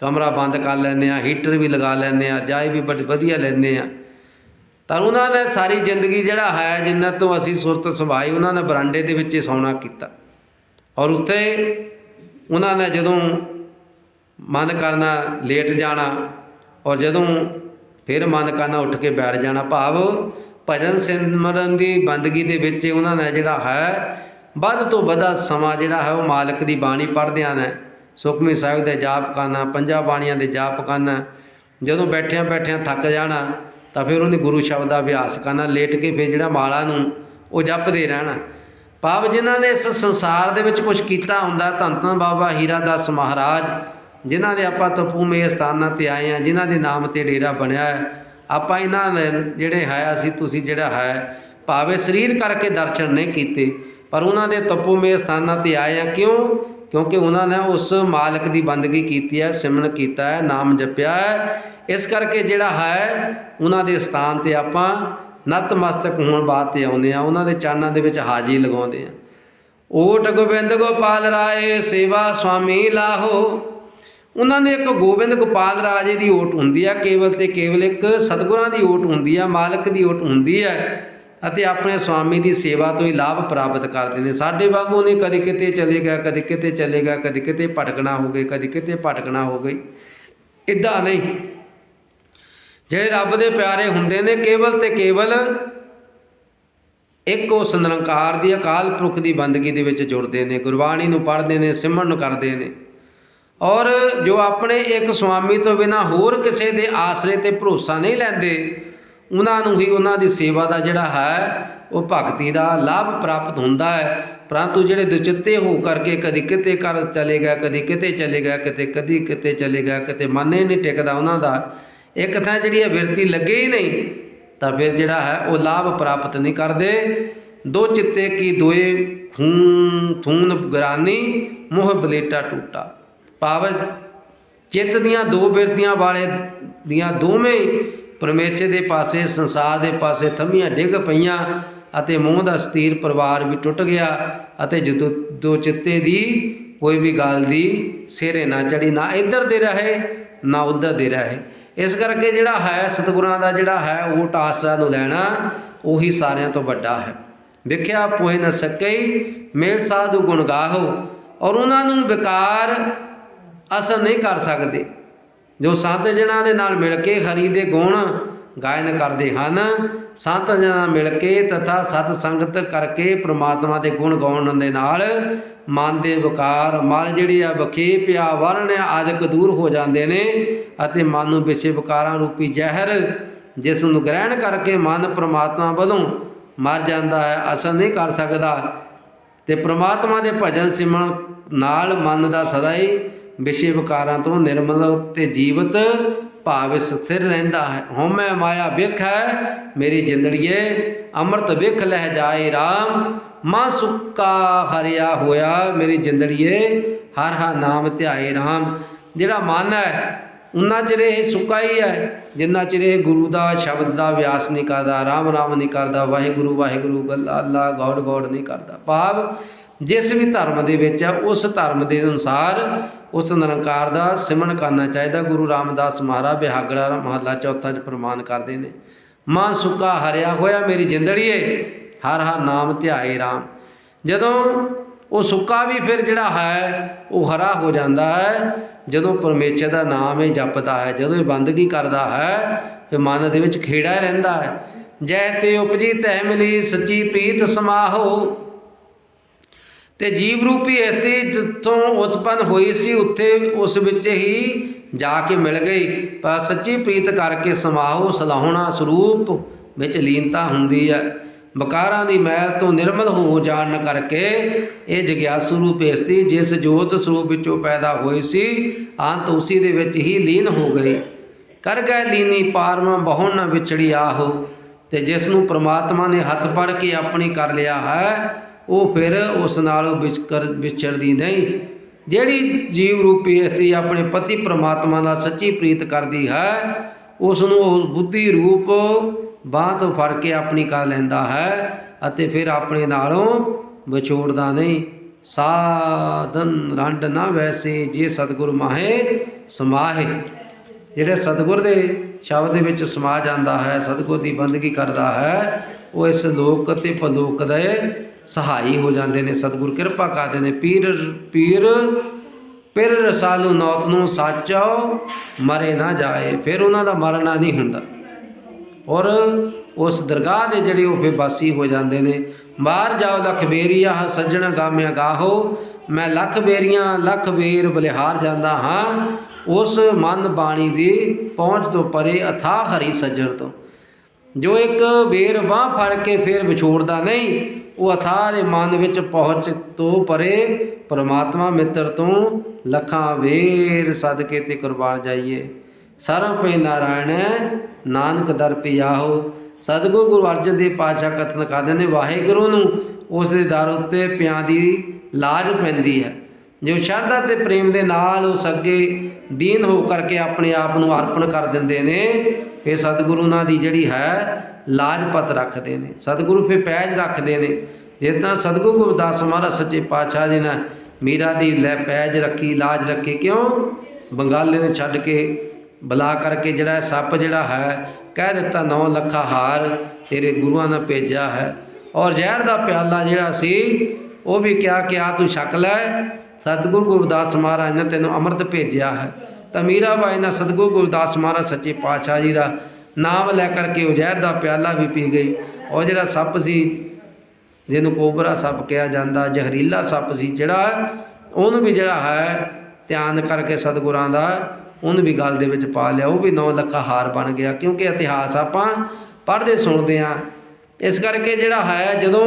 ਕਮਰਾ ਬੰਦ ਕਰ ਲੈਂਦੇ ਆ ਹੀਟਰ ਵੀ ਲਗਾ ਲੈਂਦੇ ਆ ਰਜਾਈ ਵੀ ਬੜੀ ਵਧੀਆ ਲੈਂਦੇ ਆ ਤਾਂ ਉਹਨਾਂ ਨੇ ਸਾਰੀ ਜ਼ਿੰਦਗੀ ਜਿਹੜਾ ਹੈ, ਜਿੰਨਾ ਤੋਂ ਅਸੀਂ ਸੁਰਤ ਸੁਭਾਈ, ਉਹਨਾਂ ਨੇ ਬਰਾਂਡੇ ਦੇ ਵਿੱਚ ਹੀ ਸੌਣਾ ਕੀਤਾ। ਔਰ ਉੱਥੇ ਉਹਨਾਂ ਨੇ ਜਦੋਂ ਮਨ ਕਰਨਾ ਲੇਟ ਜਾਣਾ ਔਰ ਜਦੋਂ ਫਿਰ ਮਨ ਕਰਨਾ ਉੱਠ ਕੇ ਬੈਠ ਜਾਣਾ, ਭਾਵ ਭਜਨ ਸਿਮਰਨ ਦੀ ਬੰਦਗੀ ਦੇ ਵਿੱਚ ਉਹਨਾਂ ਨੇ ਜਿਹੜਾ ਹੈ, ਵੱਧ ਤੋਂ ਵੱਧ ਸਮਾਂ ਜਿਹੜਾ ਹੈ ਉਹ ਮਾਲਕ ਦੀ ਬਾਣੀ ਪੜ੍ਹਦਿਆਂ ਨੇ, ਸੁਖਮਨੀ ਸਾਹਿਬ ਦੇ ਜਾਪ ਕਰਨਾ, ਪੰਜਾਂ ਬਾਣੀਆਂ ਦੇ ਜਾਪ ਕਰਨਾ, ਜਦੋਂ ਬੈਠਿਆਂ ਬੈਠਿਆਂ ਥੱਕ ਜਾਣਾ, ਤਾਂ ਫਿਰ ਉਹਨੇ ਗੁਰੂ ਸ਼ਬਦ ਦਾ ਅਭਿਆਸ ਕਰਨਾ, ਲੇਟ ਕੇ ਫਿਰ ਜਿਹੜਾ ਮਾਲਾ ਨੂੰ ਉਹ ਜਪਦੇ ਰਹਿਣਾ। ਭਾਵ ਜਿਨ੍ਹਾਂ ਨੇ ਇਸ ਸੰਸਾਰ ਦੇ ਵਿੱਚ ਕੁਝ ਕੀਤਾ ਹੁੰਦਾ, ਧੰਨ ਧੰਨ ਬਾਬਾ ਹੀਰਾ ਦਾਸ ਮਹਾਰਾਜ ਜਿਨ੍ਹਾਂ ਦੇ ਆਪਾਂ ਤਪੂਮੇ ਅਸਥਾਨਾਂ ਤੇ ਆਏ ਆ ਜਿਨ੍ਹਾਂ ਦੇ ਨਾਮ ਤੇ ਡੇਰਾ ਬਣਿਆ ਹੈ, ਆਪਾਂ ਇਹਨਾਂ ਨੇ ਜਿਹੜੇ ਹੈ, ਅਸੀਂ ਤੁਸੀਂ ਜਿਹੜਾ ਹੈ, ਭਾਵੇਂ ਸਰੀਰ ਕਰਕੇ ਦਰਸ਼ਨ ਨਹੀਂ ਕੀਤੇ, ਪਰ ਉਹਨਾਂ ਦੇ ਤਪੂਮੇ ਸਥਾਨਾਂ ਤੇ ਆਏ ਆ ਕਿਉਂ? ਕਿਉਂਕਿ ਉਹਨਾਂ ਨੇ ਉਸ ਮਾਲਕ ਦੀ ਬੰਦਗੀ ਕੀਤੀ ਹੈ, ਸਿਮਰਨ ਕੀਤਾ ਹੈ, ਨਾਮ ਜਪਿਆ ਹੈ। ਇਸ ਕਰਕੇ ਜਿਹੜਾ ਹੈ, ਉਹਨਾਂ ਦੇ ਸਥਾਨ ਤੇ ਆਪਾਂ ਨਤਮਸਤਕ ਹੋਣ ਬਾਤ ਤੇ ਆਉਂਦੇ ਆ ਉਹਨਾਂ ਦੇ ਚਾਨਾਂ ਦੇ ਵਿੱਚ ਹਾਜ਼ਰੀ ਲਗਾਉਂਦੇ ਆ ਓਟ ਗੋਬਿੰਦ ਗੋਪਾਲ ਰਾਏ, ਸੇਵਾ ਸੁਆਮੀ ਲਾਹੋ। ਉਹਨਾਂ ਦੇ ਇੱਕ ਗੋਬਿੰਦ ਗੋਪਾਲ ਰਾਜੇ ਦੀ ਓਟ ਹੁੰਦੀ ਆ, ਕੇਵਲ ਤੇ ਕੇਵਲ ਇੱਕ ਸਤਿਗੁਰਾਂ ਦੀ ਓਟ ਹੁੰਦੀ ਆ, ਮਾਲਕ ਦੀ ਓਟ ਹੁੰਦੀ ਹੈ ਅਤੇ ਆਪਣੇ ਸਵਾਮੀ ਦੀ ਸੇਵਾ ਤੋਂ ਹੀ ਲਾਭ ਪ੍ਰਾਪਤ ਕਰਦੇ ਨੇ। ਸਾਡੇ ਵਾਂਗੂ ਨੇ ਕਦੇ ਕਿਤੇ ਚਲੇ ਗਿਆ, ਕਦੇ ਕਿਤੇ ਚਲੇ ਗਿਆ, ਕਦੇ ਕਿਤੇ ਭਟਕਣਾ ਹੋ ਗਈ, ਕਦੇ ਕਿਤੇ ਭਟਕਣਾ ਹੋ ਗਈ। ਇਦਾਂ ਨਹੀਂ। ਜਿਹੜੇ ਰੱਬ ਦੇ ਪਿਆਰੇ ਹੁੰਦੇ ਨੇ, ਕੇਵਲ ਤੇ ਕੇਵਲ ਇੱਕ ਉਸ ਨਿਰੰਕਾਰ ਦੀ ਅਕਾਲ ਪੁਰਖ ਦੀ ਬੰਦਗੀ ਦੇ ਵਿੱਚ ਜੁੜਦੇ ਨੇ, ਗੁਰਬਾਣੀ ਨੂੰ ਪੜ੍ਹਦੇ ਨੇ, ਸਿਮਰਨ ਕਰਦੇ ਨੇ। ਔਰ ਜੋ ਆਪਣੇ ਇੱਕ ਸੁਆਮੀ ਤੋਂ ਬਿਨਾ ਹੋਰ ਕਿਸੇ ਦੇ ਆਸਰੇ ਤੇ ਭਰੋਸਾ ਨਹੀਂ ਲੈਂਦੇ, ਉਹਨਾਂ ਨੂੰ ਹੀ ਉਹਨਾਂ ਦੀ ਸੇਵਾ ਦਾ ਜਿਹੜਾ ਹੈ, ਉਹ ਭਗਤੀ ਦਾ ਲਾਭ ਪ੍ਰਾਪਤ ਹੁੰਦਾ ਹੈ। ਪਰੰਤੂ ਜਿਹੜੇ ਦੁਚਿੱਤੇ ਹੋ ਕਰਕੇ ਕਦੀ ਕਿਤੇ ਕਰ ਚਲੇ ਗਿਆ, ਕਦੀ ਕਿਤੇ ਚਲੇ ਗਿਆ, ਕਿਤੇ ਕਦੀ ਕਿਤੇ ਚਲੇ ਗਿਆ, ਕਿਤੇ ਮਨ ਹੀ ਨਹੀਂ ਟਿਕਦਾ ਉਹਨਾਂ ਦਾ, ਇੱਕ ਥਾਂ ਜਿਹੜੀ ਇਹ ਬਿਰਤੀ ਲੱਗੇ ਹੀ ਨਹੀਂ, ਤਾਂ ਫਿਰ ਜਿਹੜਾ ਹੈ, ਉਹ ਲਾਭ ਪ੍ਰਾਪਤ ਨਹੀਂ ਕਰਦੇ। ਦੋ ਚਿੱਤੇ ਕੀ ਦੋਏ ਖੂਨ, ਥੂਨ, ਗਰਾਨੀ, ਮੋਹ ਬਲੇਟਾ ਟੂਟਾ। ਭਾਵ ਚਿੱਤ ਦੀਆਂ ਦੋ ਬਿਰਤੀਆਂ ਵਾਲੇ ਦੀਆਂ ਦੋਵੇਂ ਪਰਮੇਸ਼ਰ ਦੇ ਪਾਸੇ, ਸੰਸਾਰ ਦੇ ਪਾਸੇ ਥੰਮੀਆਂ ਡਿੱਗ ਪਈਆਂ ਅਤੇ ਮੋਹ ਦਾ ਸਤੀਰ ਪਰਿਵਾਰ ਵੀ ਟੁੱਟ ਗਿਆ ਅਤੇ ਜਦੋਂ ਦੋ ਚਿੱਤੇ ਦੀ ਕੋਈ ਵੀ ਗੱਲ ਦੀ ਸਿਰੇ ਨਾ ਚੜੀ ਨਾ ਇੱਧਰ ਦੇ ਰਹੇ, ਨਾ ਉੱਧਰ ਦੇ ਰਹੇ। ਇਸ ਕਰਕੇ ਜਿਹੜਾ ਹੈ ਸਤਿਗੁਰਾਂ ਦਾ ਜਿਹੜਾ ਹੈ ਉਹ ਟਾਸਰਾ ਨੂੰ ਲੈਣਾ ਉਹੀ ਸਾਰਿਆਂ ਤੋਂ ਵੱਡਾ ਹੈ। ਵਿਖਿਆ ਪੋਏ ਨ ਸਕਈ, ਮੇਲ ਸਾਧੂ ਗੁਣ ਗਾਹੋ ਔਰ ਉਹਨਾਂ ਨੂੰ ਵਿਕਾਰ ਅਸਰ ਨਹੀਂ ਕਰ ਸਕਦੇ। ਜੋ ਸੰਤ ਜਨਾਂ ਦੇ ਨਾਲ ਮਿਲ ਕੇ ਹਰੀ ਦੇ ਗੁਣ ਗਾਇਨ ਕਰਦੇ ਹਨ, ਸੰਤ ਜਨਾਂ ਨਾਲ ਮਿਲ ਕੇ ਤਥਾ ਸਤ ਸੰਗਤ ਕਰਕੇ ਪ੍ਰਮਾਤਮਾ ਦੇ ਗੁਣ ਗਾਉਣ ਦੇ ਨਾਲ ਮਨ ਦੇ ਵਿਕਾਰ ਮਨ ਜਿਹੜੀ ਆ ਬਖੇ ਪਿਆ ਵਰਣ ਆਦਿਕ ਦੂਰ ਹੋ ਜਾਂਦੇ ਨੇ ਅਤੇ ਮਨ ਨੂੰ ਵਿਛੇ ਵਿਕਾਰਾਂ ਰੂਪੀ ਜ਼ਹਿਰ, ਜਿਸ ਨੂੰ ਗ੍ਰਹਿਣ ਕਰਕੇ ਮਨ ਪ੍ਰਮਾਤਮਾ ਵੱਲੋਂ ਮਰ ਜਾਂਦਾ ਹੈ, ਅਸਰ ਨਹੀਂ ਕਰ ਸਕਦਾ। ਤੇ ਪ੍ਰਮਾਤਮਾ ਦੇ ਭਜਨ ਸਿਮਰਨ ਨਾਲ ਮਨ ਦਾ ਸਦਾ ਹੀ ਵਿਸ਼ੇ ਵਿਕਾਰਾਂ ਤੋਂ ਨਿਰਮਲ ਤੇ ਜੀਵਤ ਭਾਵ ਸਥਿਰ ਰਹਿੰਦਾ ਹੈ। ਹਉਮੈ ਮਾਇਆ ਵਿਖ ਹੈ, ਮੇਰੀ ਜਿੰਦੜੀਏ ਅੰਮ੍ਰਿਤ ਵਿਖ ਲਹਿ ਜਾਏ RAM ਮਾ ਸੁੱਕਾ ਹਰਿਆ ਹੋਇਆ, ਮੇਰੀ ਜਿੰਦੜੀਏ ਹਰ ਹਰ ਨਾਮ ਧਿਆਏ RAM ਜਿਹੜਾ ਮਨ ਹੈ, ਉਨਾ ਚਿਰ ਇਹ ਸੁੱਕਾ ਹੀ ਹੈ। ਜਿੰਨਾ ਚਿਰ ਇਹ ਗੁਰੂ ਦਾ ਸ਼ਬਦ ਦਾ ਵਿਆਸ ਨਹੀਂ ਕਰਦਾ, ਰਾਮ ਰਾਮ ਨਹੀਂ ਕਰਦਾ, ਵਾਹਿਗੁਰੂ ਵਾਹਿਗੁਰੂ, ਗੱਲ ਅੱਲਾ, ਗੌੜ ਗੌੜ ਨਹੀਂ ਕਰਦਾ। ਭਾਵ ਜਿਸ ਵੀ ਧਰਮ ਦੇ ਵਿੱਚ ਹੈ ਉਸ ਧਰਮ ਦੇ ਅਨੁਸਾਰ ਉਸ ਨਿਰੰਕਾਰ ਦਾ ਸਿਮਰਨ ਕਰਨਾ ਚਾਹੀਦਾ। ਗੁਰੂ ਰਾਮਦਾਸ ਮਹਾਰਾਜ ਬਿਹਾਗੜਾ ਮਹੱਲਾ ਚੌਥਾ ਚ ਪ੍ਰਮਾਨ ਕਰਦੇ ਨੇ, ਮਾਂ ਸੁੱਕਾ ਹਰਿਆ ਹੋਇਆ ਮੇਰੀ ਜਿੰਦੜੀਏ, ਹਰ ਹਰ ਨਾਮ ਧਿਆਏ RAM ਜਦੋਂ ਉਹ ਸੁੱਕਾ ਵੀ ਫਿਰ ਜਿਹੜਾ ਹੈ, ਉਹ ਹਰਾ ਹੋ ਜਾਂਦਾ ਹੈ। ਜਦੋਂ ਪਰਮੇਸ਼ਰ ਦਾ ਨਾਮ ਇਹ ਜਪਦਾ ਹੈ, ਜਦੋਂ ਇਹ ਬੰਦਗੀ ਕਰਦਾ ਹੈ, ਫਿਰ ਮਨ ਦੇ ਵਿੱਚ ਖੇੜਾ ਰਹਿੰਦਾ ਹੈ। ਜੈ ਤੇ ਉਪਜੀ ਤਹਿ ਮਿਲੀ, ਸੱਚੀ ਪ੍ਰੀਤ ਸਮਾਹੋ। ਤੇ ਜੀਵ ਰੂਪੀ ਇਸਤੀ ਜਿੱਥੋਂ ਉਤਪੰਨ ਹੋਈ ਸੀ, ਉੱਥੇ ਉਸ ਵਿੱਚ ਹੀ ਜਾ ਕੇ ਮਿਲ ਗਈ। ਪਰ ਸੱਚੀ ਪ੍ਰੀਤ ਕਰਕੇ ਸਮਾਹੋ ਸਲਾਹਣਾ ਸਰੂਪ ਵਿੱਚ ਲੀਨਤਾ ਹੁੰਦੀ ਹੈ। ਬਕਾਰਾਂ ਦੀ ਮੈਲ ਤੋਂ ਨਿਰਮਲ ਹੋ ਜਾਣ ਕਰਕੇ ਇਹ ਜਗਿਆਸੂ ਰੂਪ ਇਸਤੀ ਜਿਸ ਜੋਤ ਸਰੂਪ ਵਿੱਚੋਂ ਪੈਦਾ ਹੋਈ ਸੀ, ਅੰਤ ਉਸੀ ਦੇ ਵਿੱਚ ਹੀ ਲੀਨ ਹੋ ਗਈ। ਕਰ ਗਏ ਲੀਨੀ ਪਾਰਮਾ ਬਹੁ ਨ ਵਿਛੜੀ ਆਹੋ ਤੇ ਜਿਸ ਨੂੰ ਪ੍ਰਮਾਤਮਾ ਨੇ ਹੱਥ ਫੜ ਕੇ ਆਪਣੀ ਕਰ ਲਿਆ ਹੈ ਉਹ ਫਿਰ ਉਸ ਨਾਲ ਵਿਚਰ ਵਿਚਰਦੀ ਨਹੀਂ। ਜਿਹੜੀ ਜੀਵ ਰੂਪੀ ਇਸਤਰੀ ਆਪਣੇ ਪਤੀ ਪ੍ਰਮਾਤਮਾ ਨਾਲ ਸੱਚੀ ਪ੍ਰੀਤ ਕਰਦੀ ਹੈ ਉਸ ਨੂੰ ਉਹ ਬੁੱਧੀ ਰੂਪ ਬਾਂਹ ਤੋਂ ਫੜ ਕੇ ਆਪਣੀ ਕਰ ਲੈਂਦਾ ਹੈ ਅਤੇ ਫਿਰ ਆਪਣੇ ਨਾਲੋਂ ਵਿਛੋੜਦਾ ਨਹੀਂ। ਸਾਧਨ ਰੰਡ ਨਾ ਵੈਸੇ ਜੇ ਸਤਿਗੁਰ ਮਾਹੇ ਸਮਾਹੇ। ਜਿਹੜੇ ਸਤਿਗੁਰ ਦੇ ਸ਼ਬਦ ਦੇ ਵਿੱਚ ਸਮਾ ਜਾਂਦਾ ਹੈ, ਸਤਿਗੁਰ ਦੀ ਬੰਦਗੀ ਕਰਦਾ ਹੈ, ਉਹ ਇਸ ਲੋਕ ਅਤੇ ਪਰਲੋਕ ਦੇ ਸਹਾਈ ਹੋ ਜਾਂਦੇ ਨੇ, ਸਤਿਗੁਰ ਕਿਰਪਾ ਕਰਦੇ ਨੇ। ਪੀਰ ਪੀਰ, ਪਿਰ ਰਸਾਲੂ ਨੌਤ ਨੂੰ ਸਾਚੋ ਮਰੇ ਨਾ ਜਾਏ। ਫਿਰ ਉਹਨਾਂ ਦਾ ਮਰਨਾ ਨਹੀਂ ਹੁੰਦਾ। ਔਰ ਉਸ ਦਰਗਾਹ ਦੇ ਜਿਹੜੇ ਉਹ ਫੇਬਾਸੀ ਹੋ ਜਾਂਦੇ ਨੇ, ਬਾਹਰ ਜਾਓ, ਲਖ ਬੇਰੀਆ, ਸੱਜਣ ਗਾਮਿਆ ਗਾਹੋ। ਮੈਂ ਲੱਖ ਬੇਰੀਆਂ, ਲੱਖ ਬੇਰ ਬਲਿਹਾਰ ਜਾਂਦਾ ਹਾਂ। ਉਸ ਮਨ ਬਾਣੀ ਦੀ ਪਹੁੰਚ ਤੋਂ ਪਰੇ ਅਥਾ ਹਰੀ ਸੱਜਣ ਤੋਂ। ਜੋ ਇੱਕ ਬੇਰ ਬਾਹ ਫੜ ਕੇ ਫੇਰ ਵਿਛੋੜਦਾ ਨਹੀਂ ਉਹ ਅਥਾਹ ਦੇ ਮਨ ਵਿੱਚ ਪਹੁੰਚ ਤੋਂ ਪਰੇ, ਪ੍ਰਮਾਤਮਾ ਮਿੱਤਰ ਤੋਂ ਲੱਖਾਂ ਵੇਰ ਸਦਕੇ ਤੇ ਕੁਰਬਾਨ ਜਾਈਏ। ਸਰਵ ਪੈ ਨਾਰਾਇਣ, ਨਾਨਕ ਦਰ ਪਿਆਹੋ। ਸਤਿਗੁਰੂ ਗੁਰੂ ਅਰਜਨ ਦੇਵ ਪਾਤਸ਼ਾਹ ਕਥਨ ਕਰਦੇ ਨੇ, ਵਾਹਿਗੁਰੂ ਨੂੰ ਉਸ ਦੇ ਦਰ ਉੱਤੇ ਪਿਆਂ ਦੀ ਲਾਜ ਪੈਂਦੀ ਹੈ। ਜੋ ਸ਼ਰਧਾ ਤੇ ਪ੍ਰੇਮ ਦੇ ਨਾਲ ਉਸ ਅੱਗੇ ਦੀਨ ਹੋ ਕਰਕੇ ਆਪਣੇ ਆਪ ਨੂੰ ਅਰਪਣ ਕਰ ਦਿੰਦੇ ਨੇ ਫਿਰ ਸਤਿਗੁਰੂ ਉਹਨਾਂ ਦੀ ਜਿਹੜੀ ਹੈ ਲਾਜਪਤ ਰੱਖਦੇ ਨੇ, ਸਤਿਗੁਰੂ ਫਿਰ ਪੈਜ ਰੱਖਦੇ ਨੇ। ਜੇ ਤਾਂ ਸਤਿਗੁਰੂ ਗੁਰਦਾਸ ਮਹਾਰਾਜ ਸੱਚੇ ਪਾਤਸ਼ਾਹ ਜੀ ਨੇ ਮੀਰਾ ਦੀ ਲੈ ਪੈਜ ਰੱਖੀ, ਲਾਜ ਰੱਖੀ, ਕਿਉਂ? ਬੰਗਾਲੇ ਨੇ ਛੱਡ ਕੇ ਬਲਾ ਕਰਕੇ ਜਿਹੜਾ ਸੱਪ ਜਿਹੜਾ ਹੈ, ਕਹਿ ਦਿੱਤਾ 9 ਲੱਖਾ ਹਾਰ ਤੇਰੇ ਗੁਰੂਆਂ ਨੇ ਭੇਜਿਆ ਹੈ। ਔਰ ਜ਼ਹਿਰ ਦਾ ਪਿਆਲਾ ਜਿਹੜਾ ਸੀ, ਉਹ ਵੀ ਕਿਹਾ ਕਿ ਆ ਤੂੰ ਛਕ ਲੈ, ਸਤਿਗੁਰੂ ਗੁਰਦਾਸ ਮਹਾਰਾਜ ਨੇ ਤੈਨੂੰ ਅੰਮ੍ਰਿਤ ਭੇਜਿਆ ਹੈ। ਤਾਂ ਮੀਰਾਬਾਈ ਨੇ ਸਤਿਗੁਰੂ ਗੁਰਦਾਸ ਮਹਾਰਾਜ ਸੱਚੇ ਪਾਤਸ਼ਾਹ ਜੀ ਦਾ ਨਾਮ ਲੈ ਕਰਕੇ ਉਹ ਜ਼ਹਿਰ ਦਾ ਪਿਆਲਾ ਵੀ ਪੀ ਗਈ। ਉਹ ਜਿਹੜਾ ਸੱਪ ਸੀ, ਜਿਹਨੂੰ ਕੋਬਰਾ ਸੱਪ ਕਿਹਾ ਜਾਂਦਾ, ਜ਼ਹਿਰੀਲਾ ਸੱਪ ਸੀ, ਜਿਹੜਾ ਉਹਨੂੰ ਵੀ ਜਿਹੜਾ ਹੈ ਧਿਆਨ ਕਰਕੇ ਸਤਿਗੁਰਾਂ ਦਾ, ਉਹਨੂੰ ਵੀ ਗੱਲ ਦੇ ਵਿੱਚ ਪਾ ਲਿਆ, ਉਹ ਵੀ ਨੌ ਲੱਖਾ ਹਾਰ ਬਣ ਗਿਆ। ਕਿਉਂਕਿ ਇਤਿਹਾਸ ਆਪਾਂ ਪੜ੍ਹਦੇ ਸੁਣਦੇ ਆ ਇਸ ਕਰਕੇ ਜਿਹੜਾ ਹੈ, ਜਦੋਂ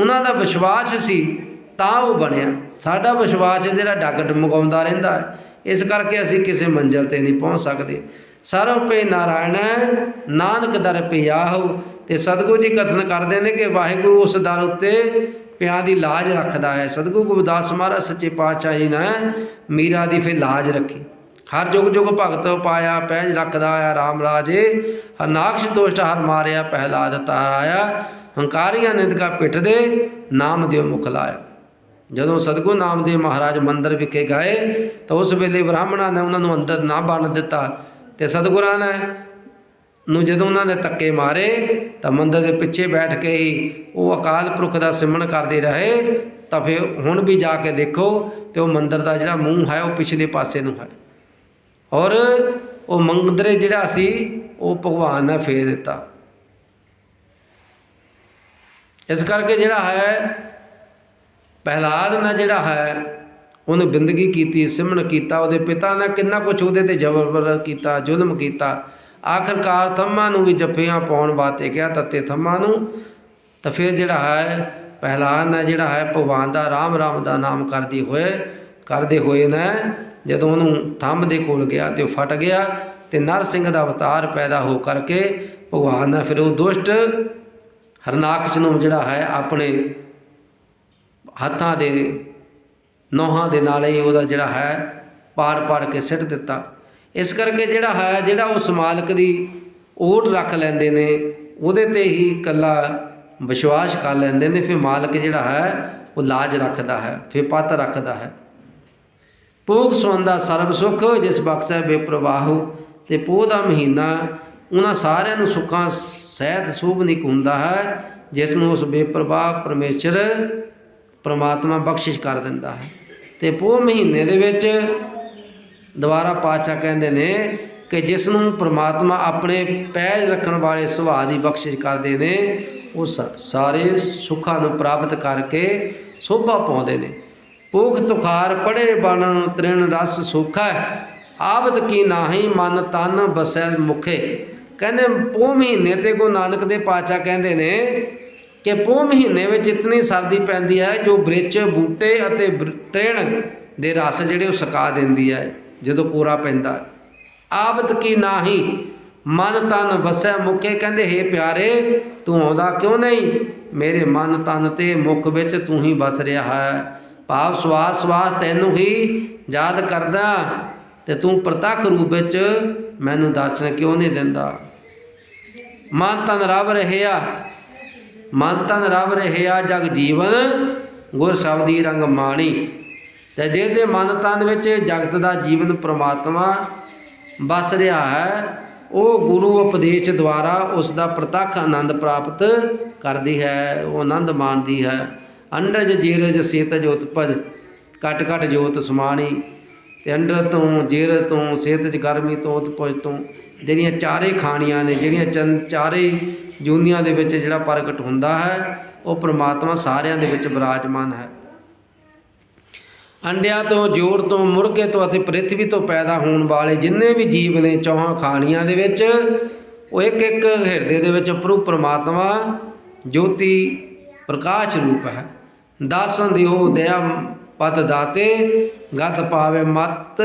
ਉਹਨਾਂ ਦਾ ਵਿਸ਼ਵਾਸ ਸੀ, ਤਾਂ ਉਹ ਬਣਿਆ। ਸਾਡਾ ਵਿਸ਼ਵਾਸ ਜਿਹੜਾ ਡੱਗ ਡਮਕਾਉਂਦਾ ਰਹਿੰਦਾ ਹੈ। ਇਸ ਕਰਕੇ ਅਸੀਂ ਕਿਸੇ ਮੰਜ਼ਿਲ ਤੇ ਨਹੀਂ ਪਹੁੰਚ ਸਕਦੇ। ਸਰਵ ਪੇ ਨਾਰਾਇਣ ਨਾਨਕ ਦਰ ਪਿਆਹੋ। ਤੇ ਸਤਿਗੁਰੂ ਜੀ ਕਥਨ ਕਰਦੇ ਨੇ ਕਿ ਵਾਹਿਗੁਰੂ ਉਸ ਦਰ ਉੱਤੇ ਪਿਆ ਦੀ ਲਾਜ ਰੱਖਦਾ ਹੈ। ਸਤਿਗੁਰੂ ਗੁਰਦਾਸ ਮਹਾਰਾਜ ਸੱਚੇ ਪਾਤਸ਼ਾਹ ਜੀ ਨੇ ਮੀਰਾ ਦੀ ਫਿਰ ਲਾਜ ਰੱਖੀ। ਹਰ ਜੁਗ ਜੁਗ ਭਗਤ ਪਾਇਆ, ਪੈਜ ਰੱਖਦਾ ਆ RAM ਰਾਜੇ। ਹਨਾਕਸ਼ ਦੋਸ਼ਟ ਹਰ ਮਾਰਿਆ ਪਹਿਲਾਦ ਤਾਰਾਇਆ ਹੰਕਾਰੀਆਂ ਨਿੰਦਕਾ ਪਿੱਠ ਦੇ ਨਾਮ ਦਿਓ ਮੁਖ ਲਾਇਆ। ਜਦੋਂ ਸਤਿਗੁਰੂ ਨਾਮਦੇਵ ਮਹਾਰਾਜ ਮੰਦਰ ਵਿਖੇ ਗਏ, ਤਾਂ ਉਸ ਵੇਲੇ ਬ੍ਰਾਹਮਣਾਂ ਨੇ ਉਹਨਾਂ ਨੂੰ ਅੰਦਰ ਨਾ ਬੰਨ ਦਿੱਤਾ। ਤੇ ਸਤਿਗੁਰਾਂ ਨੇ ਨੂੰ ਜਦੋਂ ਉਹਨਾਂ ਨੇ ਧੱਕੇ ਮਾਰੇ ਤਾਂ ਮੰਦਰ ਦੇ ਪਿੱਛੇ ਬੈਠ ਕੇ ਹੀ ਉਹ ਅਕਾਲ ਪੁਰਖ ਦਾ ਸਿਮਰਨ ਕਰਦੇ ਰਹੇ, ਤਾਂ ਫਿਰ ਹੁਣ ਵੀ ਜਾ ਕੇ ਦੇਖੋ ਤੇ ਉਹ ਮੰਦਰ ਦਾ ਜਿਹੜਾ ਮੂੰਹ ਹੈ, ਉਹ ਪਿਛਲੇ ਪਾਸੇ ਨੂੰ ਹੈ। ਔਰ ਉਹ ਮੰਦਰ ਜਿਹੜਾ ਸੀ, ਉਹ ਭਗਵਾਨ ਨੇ ਫੇਰ ਦਿੱਤਾ। ਇਸ ਕਰਕੇ ਜਿਹੜਾ ਹੈ ਪਹਿਲਾਦ ਨੇ ਜਿਹੜਾ ਹੈ ਉਹਨੇ ਬਿੰਦਗੀ ਕੀਤੀ, ਸਿਮਰਨ ਕੀਤਾ, ਉਹਦੇ ਪਿਤਾ ਨੇ ਕਿੰਨਾ ਕੁਛ ਉਹਦੇ ਤੇ ਜ਼ਬਰ ਕੀਤਾ, ਜ਼ੁਲਮ ਕੀਤਾ। ਆਖਰਕਾਰ ਥੰਮਾਂ ਨੂੰ ਵੀ ਜੱਫਿਆਂ ਪਾਉਣ ਵਾਸਤੇ ਕਿਹਾ ਤੱਤੇ ਥੰਮਾਂ ਨੂੰ, ਤਾਂ ਫਿਰ ਜਿਹੜਾ ਹੈ ਪਹਿਲਾਦ ਨੇ ਜਿਹੜਾ ਹੈ, ਭਗਵਾਨ ਦਾ ਰਾਮ ਰਾਮ ਦਾ ਨਾਮ ਕਰਦੀ ਹੋਏ, ਕਰਦੇ ਹੋਏ ਨੇ, ਜਦੋਂ ਉਹਨੂੰ ਥੰਮ ਦੇ ਕੋਲ ਗਿਆ ਤੇ ਉਹ ਫਟ ਗਿਆ ਤੇ ਨਰ ਸਿੰਘ ਦਾ ਅਵਤਾਰ ਪੈਦਾ ਹੋ ਕਰਕੇ ਭਗਵਾਨ ਨੇ ਫਿਰ ਉਹ ਦੁਸ਼ਟ ਹਰਨਾਕਸ਼ ਨੂੰ ਜਿਹੜਾ ਹੈ, ਆਪਣੇ ਹੱਥਾਂ ਦੇ ਨੋਹਾਂ ਦੇ ਨਾਲ ਹੀ ਉਹਦਾ ਜਿਹੜਾ ਹੈ ਪਾੜ ਪਾੜ ਕੇ ਸਿੱਟ ਦਿੱਤਾ। ਇਸ ਕਰਕੇ ਜਿਹੜਾ ਹੈ, ਜਿਹੜਾ ਉਸ ਮਾਲਕ ਦੀ ਓਟ ਰੱਖ ਲੈਂਦੇ ਨੇ, ਉਹਦੇ ਤੇ ਹੀ ਇਕੱਲਾ ਵਿਸ਼ਵਾਸ ਕਰ ਲੈਂਦੇ ਨੇ, ਫਿਰ ਮਾਲਕ ਜਿਹੜਾ ਹੈ, ਉਹ ਲਾਜ ਰੱਖਦਾ ਹੈ, ਫਿਰ ਪੱਤ ਰੱਖਦਾ ਹੈ। ਪੋਖ ਸੁੰਦਾ ਸਰਬ ਸੁਖ, ਜਿਸ ਬਖਸ਼ੈ ਬੇਪਰਵਾਹੂ ਤੇ ਪੋਹ ਦਾ ਮਹੀਨਾ, ਉਹਨਾਂ ਸਾਰਿਆਂ ਨੂੰ ਸੁੱਖਾਂ ਸਹਿਤ ਸੋਭਨੀਕ ਹੁੰਦਾ ਹੈ, ਜਿਸ ਨੂੰ ਉਸ ਬੇਪਰਵਾਹ ਪਰਮੇਸ਼ਰ ਪਰਮਾਤਮਾ ਬਖਸ਼ਿਸ਼ ਕਰ ਦਿੰਦਾ ਹੈ। ਤੇ ਪੋਹ ਮਹੀਨੇ ਦੇ ਵਿੱਚ ਦੁਬਾਰਾ ਪਾਤਸ਼ਾਹ ਕਹਿੰਦੇ ਨੇ ਕਿ ਜਿਸ ਨੂੰ ਪ੍ਰਮਾਤਮਾ ਆਪਣੇ ਪੈਜ ਰੱਖਣ ਵਾਲੇ ਸੁਭਾਅ ਦੀ ਬਖਸ਼ਿਸ਼ ਕਰਦੇ ਨੇ, ਉਹ ਸ- ਸਾਰੇ ਸੁੱਖਾਂ ਨੂੰ ਪ੍ਰਾਪਤ ਕਰਕੇ ਸੋਭਾ ਪਾਉਂਦੇ ਨੇ। ਭੂਖ ਤੁਖਾਰ ਪੜੇ ਬਨ ਤ੍ਰਿਣ ਰਸ ਸੁਖਾ ਆਵਦ ਕੀ ਨਾਹੀ ਮਨ ਤਨ ਬਸੈ ਮੁਖੇ। ਕਹਿੰਦੇ ਪੋ ਮਹੀਨੇ ਤੇ ਕੋ ਨਾਨਕ ਦੇ ਪਾਚਾ ਕਹਿੰਦੇ ਨੇ ਕਿ ਪੋ ਮਹੀਨੇ ਵਿੱਚ ਇਤਨੀ ਸਰਦੀ ਪੈਂਦੀ ਹੈ ਜੋ ਬ੍ਰਿਚ ਬੂਟੇ ਅਤੇ ਬ੍ਰ- ਤ੍ਰਿਣ ਦੇ ਰਸ ਜਿਹੜੇ ਉਹ ਸੁਕਾ ਦਿੰਦੀ ਹੈ ਜਦੋਂ ਕੋਰਾ ਪੈਂਦਾ ਆਬਦ ਕੀ ਨਾਹੀ, ਮਨ ਤਨ ਵਸੈ ਮੁਖੇ, ਕਹਿੰਦੇ, ਹੇ ਪਿਆਰੇ, ਤੂੰ ਆਉਂਦਾ ਕਿਉਂ ਨਹੀਂ? ਮੇਰੇ ਮਨ ਤਨ ਤੇ ਮੁਖ ਵਿੱਚ ਤੂੰ ਹੀ ਵਸ ਰਿਹਾ ਹੈ। ਭਾਵ ਸਵਾਸ ਸਵਾਸ ਤੈਨੂੰ ਹੀ ਯਾਦ ਕਰਦਾ ਤੇ ਤੂੰ ਪ੍ਰਤੱਖ ਰੂਪ ਵਿੱਚ ਮੈਨੂੰ ਦਰਸ਼ਨ ਕਿਉਂ ਨਹੀਂ ਦਿੰਦਾ? ਮਨ ਤਨ ਰਵ ਰਹਿਆ ਮਨ ਤਨ ਰਵ ਰਹਿਆ ਜਗ ਜੀਵਨ, ਗੁਰ ਸ਼ਬਦੀ ਰੰਗ ਮਾਣੀ। ਤੇ ਜਿਹਦੇ ਮਨ ਤਨ ਵਿੱਚ ਜਗਤ ਦਾ ਜੀਵਨ ਪ੍ਰਮਾਤਮਾ ਬਸ ਰਿਹਾ ਹੈ, ਉਹ ਗੁਰੂ ਉਪਦੇਸ਼ ਦੁਆਰਾ ਉਸ ਦਾ ਪ੍ਰਤੱਖ ਆਨੰਦ ਪ੍ਰਾਪਤ ਕਰਦੀ ਹੈ, ਉਹ ਆਨੰਦ ਮਾਣਦੀ ਹੈ। ਅੰਡਜ ਜੀਰਜ ਜੋਤ ਉਤਪਜ ਕਟ ਕਟ ਜੋਤ ਸਮਾਣੀ। ਤੇ ਅੰਡਰ ਤੋਂ, ਜੇਰ ਤੋਂ ਸੇਤਜ ਗਰਮੀ ਤੋਂ ਉਤਪਜ ਤੋਂ। ਜਿਹੜੀਆਂ ਚਾਰੇ ਖਾਣੀਆਂ ਨੇ, ਜਿਹੜੀਆਂ ਚੰਨ ਚਾਰੇ ਜੂਨੀਆਂ ਦੇ ਵਿੱਚ ਜਿਹੜਾ ਪ੍ਰਗਟ ਹੁੰਦਾ ਹੈ, ਉਹ ਪ੍ਰਮਾਤਮਾ ਸਾਰਿਆਂ ਦੇ ਵਿੱਚ ਵਿਰਾਜਮਾਨ ਹੈ। ਅੰਡਿਆਂ ਤੋਂ, ਜੋੜ ਤੋਂ, ਮੁਰਗੇ ਤੋਂ ਅਤੇ ਪ੍ਰਿਥਵੀ ਤੋਂ ਪੈਦਾ ਹੋਣ ਵਾਲੇ ਜਿੰਨੇ ਵੀ ਜੀਵ ਨੇ ਚੌਹਾਂ ਖਾਣੀਆਂ ਦੇ ਵਿੱਚ, ਉਹ ਇੱਕ ਇੱਕ ਹਿਰਦੇ ਦੇ ਵਿੱਚ ਪ੍ਰਭੂ ਪ੍ਰਮਾਤਮਾ ਜੋਤੀ ਪ੍ਰਕਾਸ਼ ਰੂਪ ਹੈ। ਦਾਸਨ ਦਿਓ ਦਇਆ ਪਤ ਦਾਤੇ, ਗਤ ਪਾਵੇ ਮਤ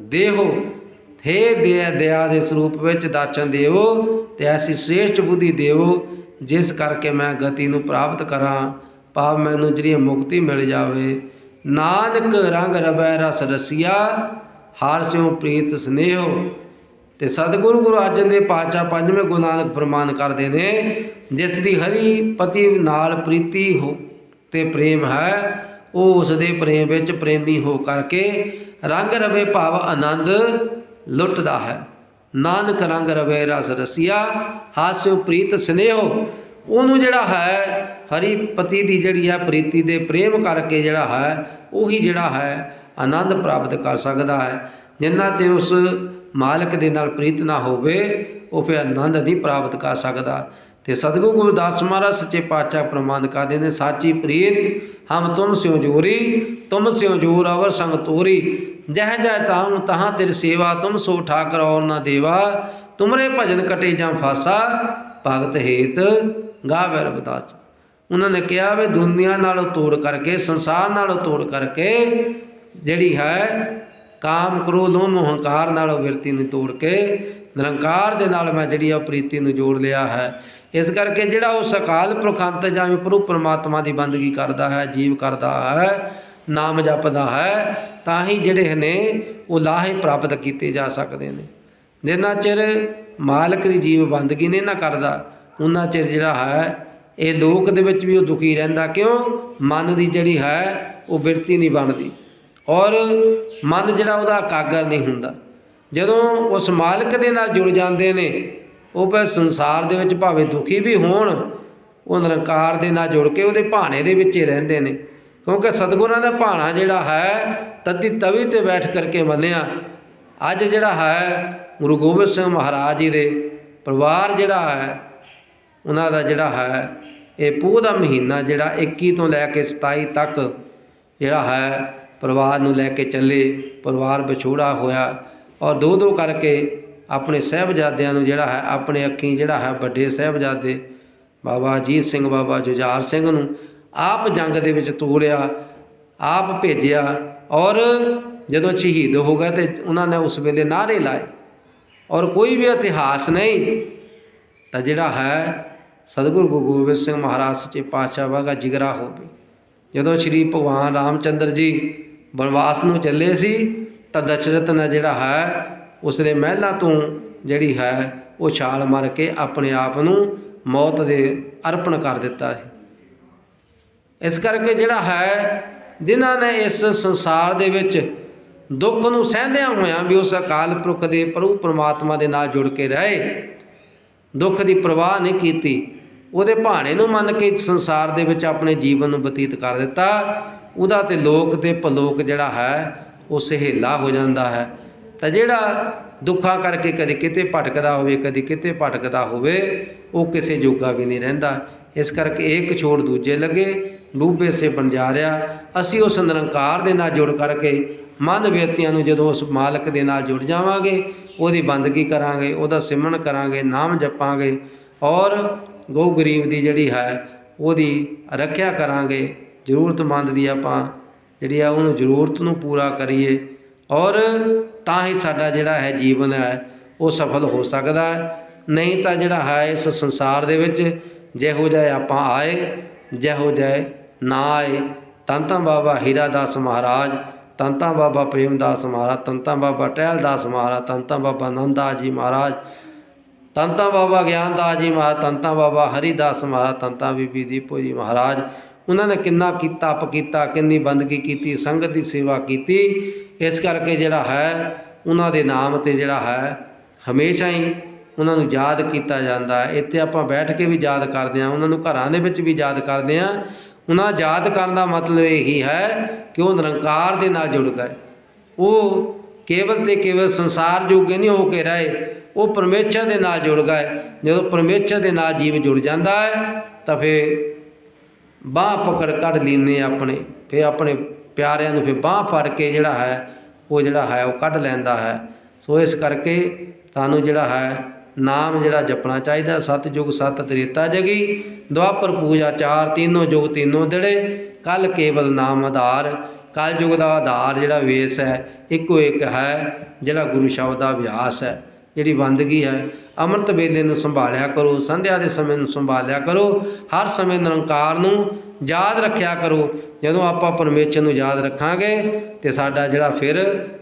ਦੇਹੋ। ਹੇ ਦਇਆ ਦਇਆ ਦੇ ਸਰੂਪ ਵਿੱਚ ਦਾਚਨ ਦੇਵੋ ਤੇ ਐਸੀ ਸ੍ਰੇਸ਼ਟ ਬੁੱਧੀ ਦੇਵੋ, ਜਿਸ ਕਰਕੇ ਮੈਂ ਗਤੀ ਨੂੰ ਪ੍ਰਾਪਤ ਕਰਾਂ, ਭਾਵ ਮੈਨੂੰ ਜਿਹੜੀ ਮੁਕਤੀ ਮਿਲ ਜਾਵੇ। ਨਾਨਕ ਰੰਗ ਰਵੈ ਰਸ ਰਸੀਆ, ਹਾਰ ਸਿਉ ਪ੍ਰੀਤ ਸਨੇਹੋ। ਤੇ ਸਤਿਗੁਰੂ ਗੁਰੂ ਅਰਜਨ ਦੇ ਪਾਤਸ਼ਾਹ ਪੰਜਵੇਂ ਗੁਰੂ ਨਾਨਕ ਪ੍ਰਮਾਨ ਕਰਦੇ ਨੇ, ਜਿਸ ਦੀ ਹਰੀ ਪਤੀ ਨਾਲ ਪ੍ਰੀਤੀ ਹੋ ਤੇ ਪ੍ਰੇਮ ਹੈ, ਉਹ ਉਸ ਦੇ ਪ੍ਰੇਮ ਵਿੱਚ ਪ੍ਰੇਮੀ ਹੋ ਕਰਕੇ ਰੰਗ ਰਵੇ ਭਾਵ ਆਨੰਦ ਲੁੱਟਦਾ ਹੈ। ਨਾਨਕ ਰੰਗ ਰਵੇ ਰਸ ਰਸੀਆ, ਹਾਸਿਓ ਪ੍ਰੀਤ ਸਨੇਹੋ। ਉਹਨੂੰ ਜਿਹੜਾ ਹੈ, ਹਰੀ ਪਤੀ ਦੀ ਜਿਹੜੀ ਹੈ, ਪ੍ਰੀਤੀ ਦੇ ਪ੍ਰੇਮ ਕਰਕੇ ਜਿਹੜਾ ਹੈ, ਉਹੀ ਜਿਹੜਾ ਹੈ, ਆਨੰਦ ਪ੍ਰਾਪਤ ਕਰ ਸਕਦਾ ਹੈ। ਜਿੰਨਾ ਚਿਰ ਉਸ ਮਾਲਕ ਦੇ ਨਾਲ ਪ੍ਰੀਤ ਨਾ ਹੋਵੇ, ਉਹ ਫਿਰ ਆਨੰਦ ਨਹੀਂ ਪ੍ਰਾਪਤ ਕਰ ਸਕਦਾ। ਤੇ ਸਤਿਗੁਰੂ ਗੁਰਦਾਸ ਮਹਾਰਾਜ ਸੱਚੇ ਪਾਤਸ਼ਾਹ ਪ੍ਰਮਾਨ ਕਰਦੇ ਨੇ, ਸਾਚੀ ਪ੍ਰੀਤ, ਹਮ ਤੁਮ ਸਿਉ ਜੋਰੀ, ਤੁਮ ਸਿਉ ਜੋਰ ਅਵਰ ਸੰਗ ਤੋਰੀ। ਜਹ ਜਹ ਤਾਹੂੰ ਤਹਾਂ ਤੇਰੀ ਸੇਵਾ, ਤੁਮ ਸੋ ਠਾਕਰ ਔਰ ਨਾ ਦੇਵਾ। ਤੁਮਰੇ ਭਜਨ ਕਟੇ ਜਾਂ ਫਾਸਾ, ਭਗਤ ਹੇਤ ਗਾਵੇ ਰਬਦਾਸ ਉਹਨਾਂ ਨੇ ਕਿਹਾ ਵੀ ਦੁਨੀਆ ਨਾਲੋਂ ਤੋੜ ਕਰਕੇ, ਸੰਸਾਰ ਨਾਲੋਂ ਤੋੜ ਕਰਕੇ ਜਿਹੜੀ ਹੈ, ਕਾਮ ਕ੍ਰੋਧ ਲੋਭ ਹੰਕਾਰ ਨਾਲੋਂ ਵਿਰਤੀ ਨੂੰ ਤੋੜ ਕੇ, ਨਿਰੰਕਾਰ ਦੇ ਨਾਲ ਮੈਂ ਜਿਹੜੀ ਆ ਪ੍ਰੀਤੀ ਨੂੰ ਜੋੜ ਲਿਆ ਹੈ। ਇਸ ਕਰਕੇ ਜਿਹੜਾ ਉਹ ਸਕਾਲ ਪੁਰਖੰਤ ਜਾਂ ਪ੍ਰਭੂ ਪਰਮਾਤਮਾ ਦੀ ਬੰਦਗੀ ਕਰਦਾ ਹੈ, ਜੀਵ ਕਰਦਾ ਹੈ, ਨਾਮ ਜਪਦਾ ਹੈ ਤਾਂ ਹੀ ਜਿਹੜੇ ਨੇ ਉਹ ਲਾਹੇ ਪ੍ਰਾਪਤ ਕੀਤੇ ਜਾ ਸਕਦੇ ਨੇ। ਜਿੰਨਾ ਚਿਰ ਮਾਲਕ ਦੀ ਜੀਵ ਬੰਦਗੀ ਨਹੀਂ ਨਾ ਕਰਦਾ ਉਹਨਾਂ ਚਿਰ ਜਿਹੜਾ ਹੈ, ਇਹ ਲੋਕ ਦੇ ਵਿੱਚ ਵੀ ਉਹ ਦੁਖੀ ਰਹਿੰਦਾ। ਕਿਉਂ? ਮਨ ਦੀ ਜਿਹੜੀ ਹੈ, ਉਹ ਬਿਰਤੀ ਨਹੀਂ ਬਣਦੀ। ਔਰ ਮਨ ਜਿਹੜਾ ਉਹਦਾ ਕਾਗਰ ਨਹੀਂ ਹੁੰਦਾ। ਜਦੋਂ ਉਸ ਮਾਲਕ ਦੇ ਨਾਲ ਜੁੜ ਜਾਂਦੇ ਨੇ, ਉਹ ਭਾਵੇਂ ਸੰਸਾਰ ਦੇ ਵਿੱਚ ਭਾਵੇਂ ਦੁਖੀ ਵੀ ਹੋਣ, ਉਹ ਨਿਰੰਕਾਰ ਦੇ ਨਾਲ ਜੁੜ ਕੇ ਉਹਦੇ ਭਾਣੇ ਦੇ ਵਿੱਚ ਹੀ ਰਹਿੰਦੇ ਨੇ। ਕਿਉਂਕਿ ਸਤਿਗੁਰਾਂ ਦਾ ਭਾਣਾ ਜਿਹੜਾ ਹੈ ਤਦੀ ਤਵੀ ਤੇ ਬੈਠ ਕਰਕੇ ਮੰਨਿਆ। ਅੱਜ ਜਿਹੜਾ ਹੈ, ਗੁਰੂ ਗੋਬਿੰਦ ਸਿੰਘ ਮਹਾਰਾਜ ਜੀ ਦੇ ਪਰਿਵਾਰ ਜਿਹੜਾ ਹੈ, ਉਹਨਾਂ ਦਾ ਜਿਹੜਾ ਹੈ, ਇਹ ਪੂਹ ਦਾ ਮਹੀਨਾ ਜਿਹੜਾ 21 ਤੋਂ ਲੈ ਕੇ 27 ਤੱਕ ਜਿਹੜਾ ਹੈ, ਪਰਿਵਾਰ ਨੂੰ ਲੈ ਕੇ ਚੱਲੇ। ਪਰਿਵਾਰ ਵਿਛੋੜਾ ਹੋਇਆ ਔਰ ਦੋ ਦੋ ਕਰਕੇ ਆਪਣੇ ਸਹਿਬਜ਼ਾਦਿਆਂ ਨੂੰ ਜਿਹੜਾ ਹੈ, ਆਪਣੇ ਅੱਖੀਂ ਜਿਹੜਾ ਹੈ ਵੱਡੇ ਸਹਿਬਜ਼ਾਦੇ ਬਾਬਾ ਅਜੀਤ ਸਿੰਘ, ਬਾਬਾ ਜੁਝਾਰ ਸਿੰਘ ਨੂੰ ਆਪ ਜੰਗ ਦੇ ਵਿੱਚ ਤੋੜਿਆ ਆਪ ਭੇਜਿਆ ਔਰ ਜਦੋਂ ਸ਼ਹੀਦ ਹੋ ਗਏ ਤੇ ਉਹਨਾਂ ਨੇ ਉਸ ਵੇਲੇ ਨਾਰੇ ਲਾਏ ਔਰ ਕੋਈ ਵੀ ਇਤਿਹਾਸ ਨਹੀਂ, ਤਾਂ ਜਿਹੜਾ ਹੈ ਸਤਿਗੁਰੂ ਗੁਰੂ ਗੋਬਿੰਦ ਸਿੰਘ ਮਹਾਰਾਜ ਸੱਚੇ ਪਾਤਸ਼ਾਹ ਵਰਗਾ ਜਿਗਰਾ ਹੋਵੇ ਜਦੋਂ ਸ਼੍ਰੀ ਭਗਵਾਨ ਰਾਮਚੰਦਰ ਜੀ ਬਨਵਾਸ ਨੂੰ ਚੱਲੇ ਸੀ, ਤਾਂ ਦਸ਼ਰਥ ਨੇ ਜਿਹੜਾ ਹੈ, ਉਸਦੇ ਮਹਿਲਾ ਤੋਂ ਜਿਹੜੀ ਹੈ, ਉਹ ਛਾਲ ਮਾਰ ਕੇ ਆਪਣੇ ਆਪ ਨੂੰ ਮੌਤ ਦੇ ਅਰਪਣ ਕਰ ਦਿੱਤਾ ਸੀ। ਇਸ ਕਰਕੇ ਜਿਹੜਾ ਹੈ, ਜਿਨ੍ਹਾਂ ਨੇ ਇਸ ਸੰਸਾਰ ਦੇ ਵਿੱਚ ਦੁੱਖ ਨੂੰ ਸਹਿੰਦਿਆਂ ਹੋਇਆਂ ਵੀ ਉਸ ਅਕਾਲ ਪੁਰਖ ਦੇ ਪ੍ਰਭੂ ਪਰਮਾਤਮਾ ਦੇ ਨਾਲ ਜੁੜ ਕੇ ਰਹੇ, ਦੁੱਖ ਦੀ ਪਰਵਾਹ ਨਹੀਂ ਕੀਤੀ, ਉਹਦੇ ਭਾਣੇ ਨੂੰ ਮੰਨ ਕੇ ਸੰਸਾਰ ਦੇ ਵਿੱਚ ਆਪਣੇ ਜੀਵਨ ਨੂੰ ਬਤੀਤ ਕਰ ਦਿੱਤਾ, ਉਹਦਾ ਤੇ ਲੋਕ ਤੇ ਪਲੋਕ ਜਿਹੜਾ ਹੈ, ਉਹ ਸਹੇਲਾ ਹੋ ਜਾਂਦਾ ਹੈ। ਤਾਂ ਜਿਹੜਾ ਦੁੱਖਾਂ ਕਰਕੇ ਕਦੇ ਕਿਤੇ ਭਟਕਦਾ ਹੋਵੇ, ਕਦੇ ਕਿਤੇ ਭਟਕਦਾ ਹੋਵੇ, ਉਹ ਕਿਸੇ ਜੋਗਾ ਵੀ ਨਹੀਂ ਰਹਿੰਦਾ। ਇਸ ਕਰਕੇ ਇੱਕ ਛੋੜ ਦੂਜੇ ਲੱਗੇ, ਲੂਬੇ ਸੇ ਬਣ ਜਾ ਰਿਹਾ। ਅਸੀਂ ਉਸ ਨਿਰੰਕਾਰ ਦੇ ਨਾਲ ਜੁੜ ਕਰਕੇ, ਮਨ ਵਿਅਕਤੀਆਂ ਨੂੰ ਜਦੋਂ ਉਸ ਮਾਲਕ ਦੇ ਨਾਲ ਜੁੜ ਜਾਵਾਂਗੇ, ਉਹਦੀ ਬੰਦਗੀ ਕਰਾਂਗੇ, ਉਹਦਾ ਸਿਮਰਨ ਕਰਾਂਗੇ, ਨਾਮ ਜਪਾਂਗੇ ਔਰ ਗਊ ਗਰੀਬ ਦੀ ਜਿਹੜੀ ਹੈ, ਉਹਦੀ ਰੱਖਿਆ ਕਰਾਂਗੇ। ਜ਼ਰੂਰਤਮੰਦ ਦੀ ਆਪਾਂ ਜਿਹੜੀ ਆ, ਉਹਨੂੰ ਜ਼ਰੂਰਤ ਨੂੰ ਪੂਰਾ ਕਰੀਏ ਔਰ ਤਾਂ ਹੀ ਸਾਡਾ ਜਿਹੜਾ ਹੈ ਜੀਵਨ ਹੈ, ਉਹ ਸਫਲ ਹੋ ਸਕਦਾ ਹੈ। ਨਹੀਂ ਤਾਂ ਜਿਹੜਾ ਹੈ ਇਸ ਸੰਸਾਰ ਦੇ ਵਿੱਚ ਜਿਹੋ ਜਿਹਾ ਆਪਾਂ ਆਏ, ਜਿਹੋ ਜਿਹੇ ਨਾ ਆਏ ਤਾਂ ਤਾਂ ਬਾਬਾ ਹੀਰਾ ਦਾਸ ਮਹਾਰਾਜ ਤਾਂ ਤਾਂ ਬਾਬਾ ਪ੍ਰੇਮਦਾਸ ਮਹਾਰਾਜ ਤਾਂ ਬਾਬਾ ਟਹਿਲ ਦਾਸ ਮਹਾਰਾਜ ਤਾਂ ਬਾਬਾ ਨੰਦਾਸ ਜੀ ਮਹਾਰਾਜ ਤਾਂ ਤਾਂ ਬਾਬਾ ਗਿਆਨਦਾਸ ਜੀ ਮਹਾਰਾਜ ਤਾਂ ਬਾਬਾ ਹਰੀਦਾਸ ਮਹਾਰਾਜ ਤਾਂ ਤਾਂ ਬੀਬੀ ਦੀਪੋ ਜੀ ਮਹਾਰਾਜ। ਉਹਨਾਂ ਨੇ ਕਿੰਨਾ ਕੀਤਾ ਤਪ ਕੀਤਾ, ਕਿੰਨੀ ਬੰਦਗੀ ਕੀਤੀ, ਸੰਗਤ ਦੀ ਸੇਵਾ ਕੀਤੀ। ਇਸ ਕਰਕੇ ਜਿਹੜਾ ਹੈ, ਉਹਨਾਂ ਦੇ ਨਾਮ ਤੇ ਜਿਹੜਾ ਹੈ, ਹਮੇਸ਼ਾ ਹੀ ਉਹਨਾਂ ਨੂੰ ਯਾਦ ਕੀਤਾ ਜਾਂਦਾ ਹੈ। ਇੱਥੇ ਆਪਾਂ ਬੈਠ ਕੇ ਵੀ ਯਾਦ ਕਰਦੇ ਹਾਂ, ਉਹਨਾਂ ਨੂੰ ਘਰਾਂ ਦੇ ਵਿੱਚ ਵੀ ਯਾਦ ਕਰਦੇ ਹਾਂ। ਉਹਨਾਂ ਯਾਦ ਕਰਨ ਦਾ ਮਤਲਬ ਇਹੀ ਹੈ ਕਿ ਉਹ ਨਿਰੰਕਾਰ ਦੇ ਨਾਲ ਜੁੜ ਗਏ। ਉਹ ਕੇਵਲ ਤੇ ਕੇਵਲ ਸੰਸਾਰ ਜੋਗੇ ਨਹੀਂ ਹੋ ਕੇ ਰਹੇ, ਉਹ ਪਰਮੇਸ਼ਰ ਦੇ ਨਾਲ ਜੁੜ ਗਏ। ਜਦੋਂ ਪਰਮੇਸ਼ਰ ਦੇ ਨਾਲ ਜੀਵ ਜੁੜ ਜਾਂਦਾ ਹੈ, ਤਾਂ ਫਿਰ ਬਾਹ ਪਕੜ ਕੱਢ ਲੈਨੇ ਆਪਣੇ। ਫਿਰ ਆਪਣੇ ਪਿਆਰਿਆਂ ਨੂੰ ਫਿਰ ਬਾਹ ਫੜ ਕੇ ਜਿਹੜਾ ਹੈ, ਉਹ ਜਿਹੜਾ ਹੈ, ਉਹ ਕੱਢ ਲੈਂਦਾ ਹੈ। ਸੋ ਇਸ ਕਰਕੇ ਤੁਹਾਨੂੰ ਜਿਹੜਾ ਹੈ ਨਾਮ ਜਿਹੜਾ ਜਪਣਾ ਚਾਹੀਦਾ ਸਤ ਯੁਗ ਸਤ ਤ੍ਰੇਤਾ ਜਗੀ ਦੁਆਪਰ ਪੂਜਾ ਚਾਰ ਤਿੰਨੋਂ ਯੁਗ ਤਿੰਨੋਂ ਦਿੜੇ, ਕੱਲ ਕੇਵਲ ਨਾਮ ਆਧਾਰ, ਕਲ ਯੁਗ ਦਾ ਆਧਾਰ ਜਿਹੜਾ ਵੇਸ ਹੈ, ਇੱਕੋ ਇੱਕ ਹੈ, ਜਿਹੜਾ ਗੁਰੂ ਸ਼ਬਦ ਦਾ ਅਭਿਆਸ ਹੈ, ਜਿਹੜੀ ਬੰਦਗੀ ਹੈ, ਅੰਮ੍ਰਿਤ ਵੇਲੇ ਨੂੰ ਸੰਭਾਲਿਆ ਕਰੋ, ਸੰਧਿਆ ਦੇ ਸਮੇਂ ਨੂੰ ਸੰਭਾਲਿਆ ਕਰੋ, ਹਰ ਸਮੇਂ ਨਿਰੰਕਾਰ ਨੂੰ ਯਾਦ ਰੱਖਿਆ ਕਰੋ, ਜਦੋਂ ਆਪਾਂ ਪਰਮੇਸ਼ਰ ਨੂੰ ਯਾਦ ਰੱਖਾਂਗੇ ਤੇ ਸਾਡਾ ਜਿਹੜਾ ਫਿਰ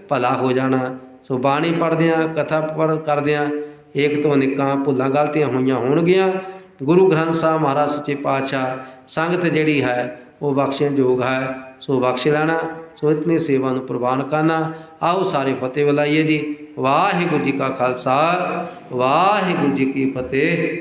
ਭਲਾ ਹੋ ਜਾਣਾ। ਸੋ ਬਾਣੀ ਪੜ੍ਹਦੇ ਹਾਂ ਕਥਾ ਪੜ੍ਹ ਕਰਦੇ ਹਾਂ ਏਕ ਤੋਂ ਅਨੇਕਾਂ ਭੁੱਲਾਂ ਗਲਤੀਆਂ ਹੋਈਆਂ ਹੋਣਗੀਆਂ। ਗੁਰੂ ਗ੍ਰੰਥ ਸਾਹਿਬ ਮਹਾਰਾਜ ਸੱਚੇ ਪਾਤਸ਼ਾਹ ਸੰਗਤ ਜਿਹੜੀ ਹੈ, ਉਹ ਬਖਸ਼ਣ ਯੋਗ ਹੈ। ਸੋ ਬਖਸ਼ ਲੈਣਾ, ਸੋ ਇਤਨੀ ਸੇਵਾ ਨੂੰ ਪ੍ਰਵਾਨ ਕਰਨਾ। ਆਓ ਸਾਰੇ ਫਤਿਹ ਬੁਲਾਈਏ ਜੀ। ਵਾਹਿਗੁਰੂ ਜੀ ਕਾ ਖਾਲਸਾ, ਵਾਹਿਗੁਰੂ ਜੀ ਕੀ ਫਤਿਹ।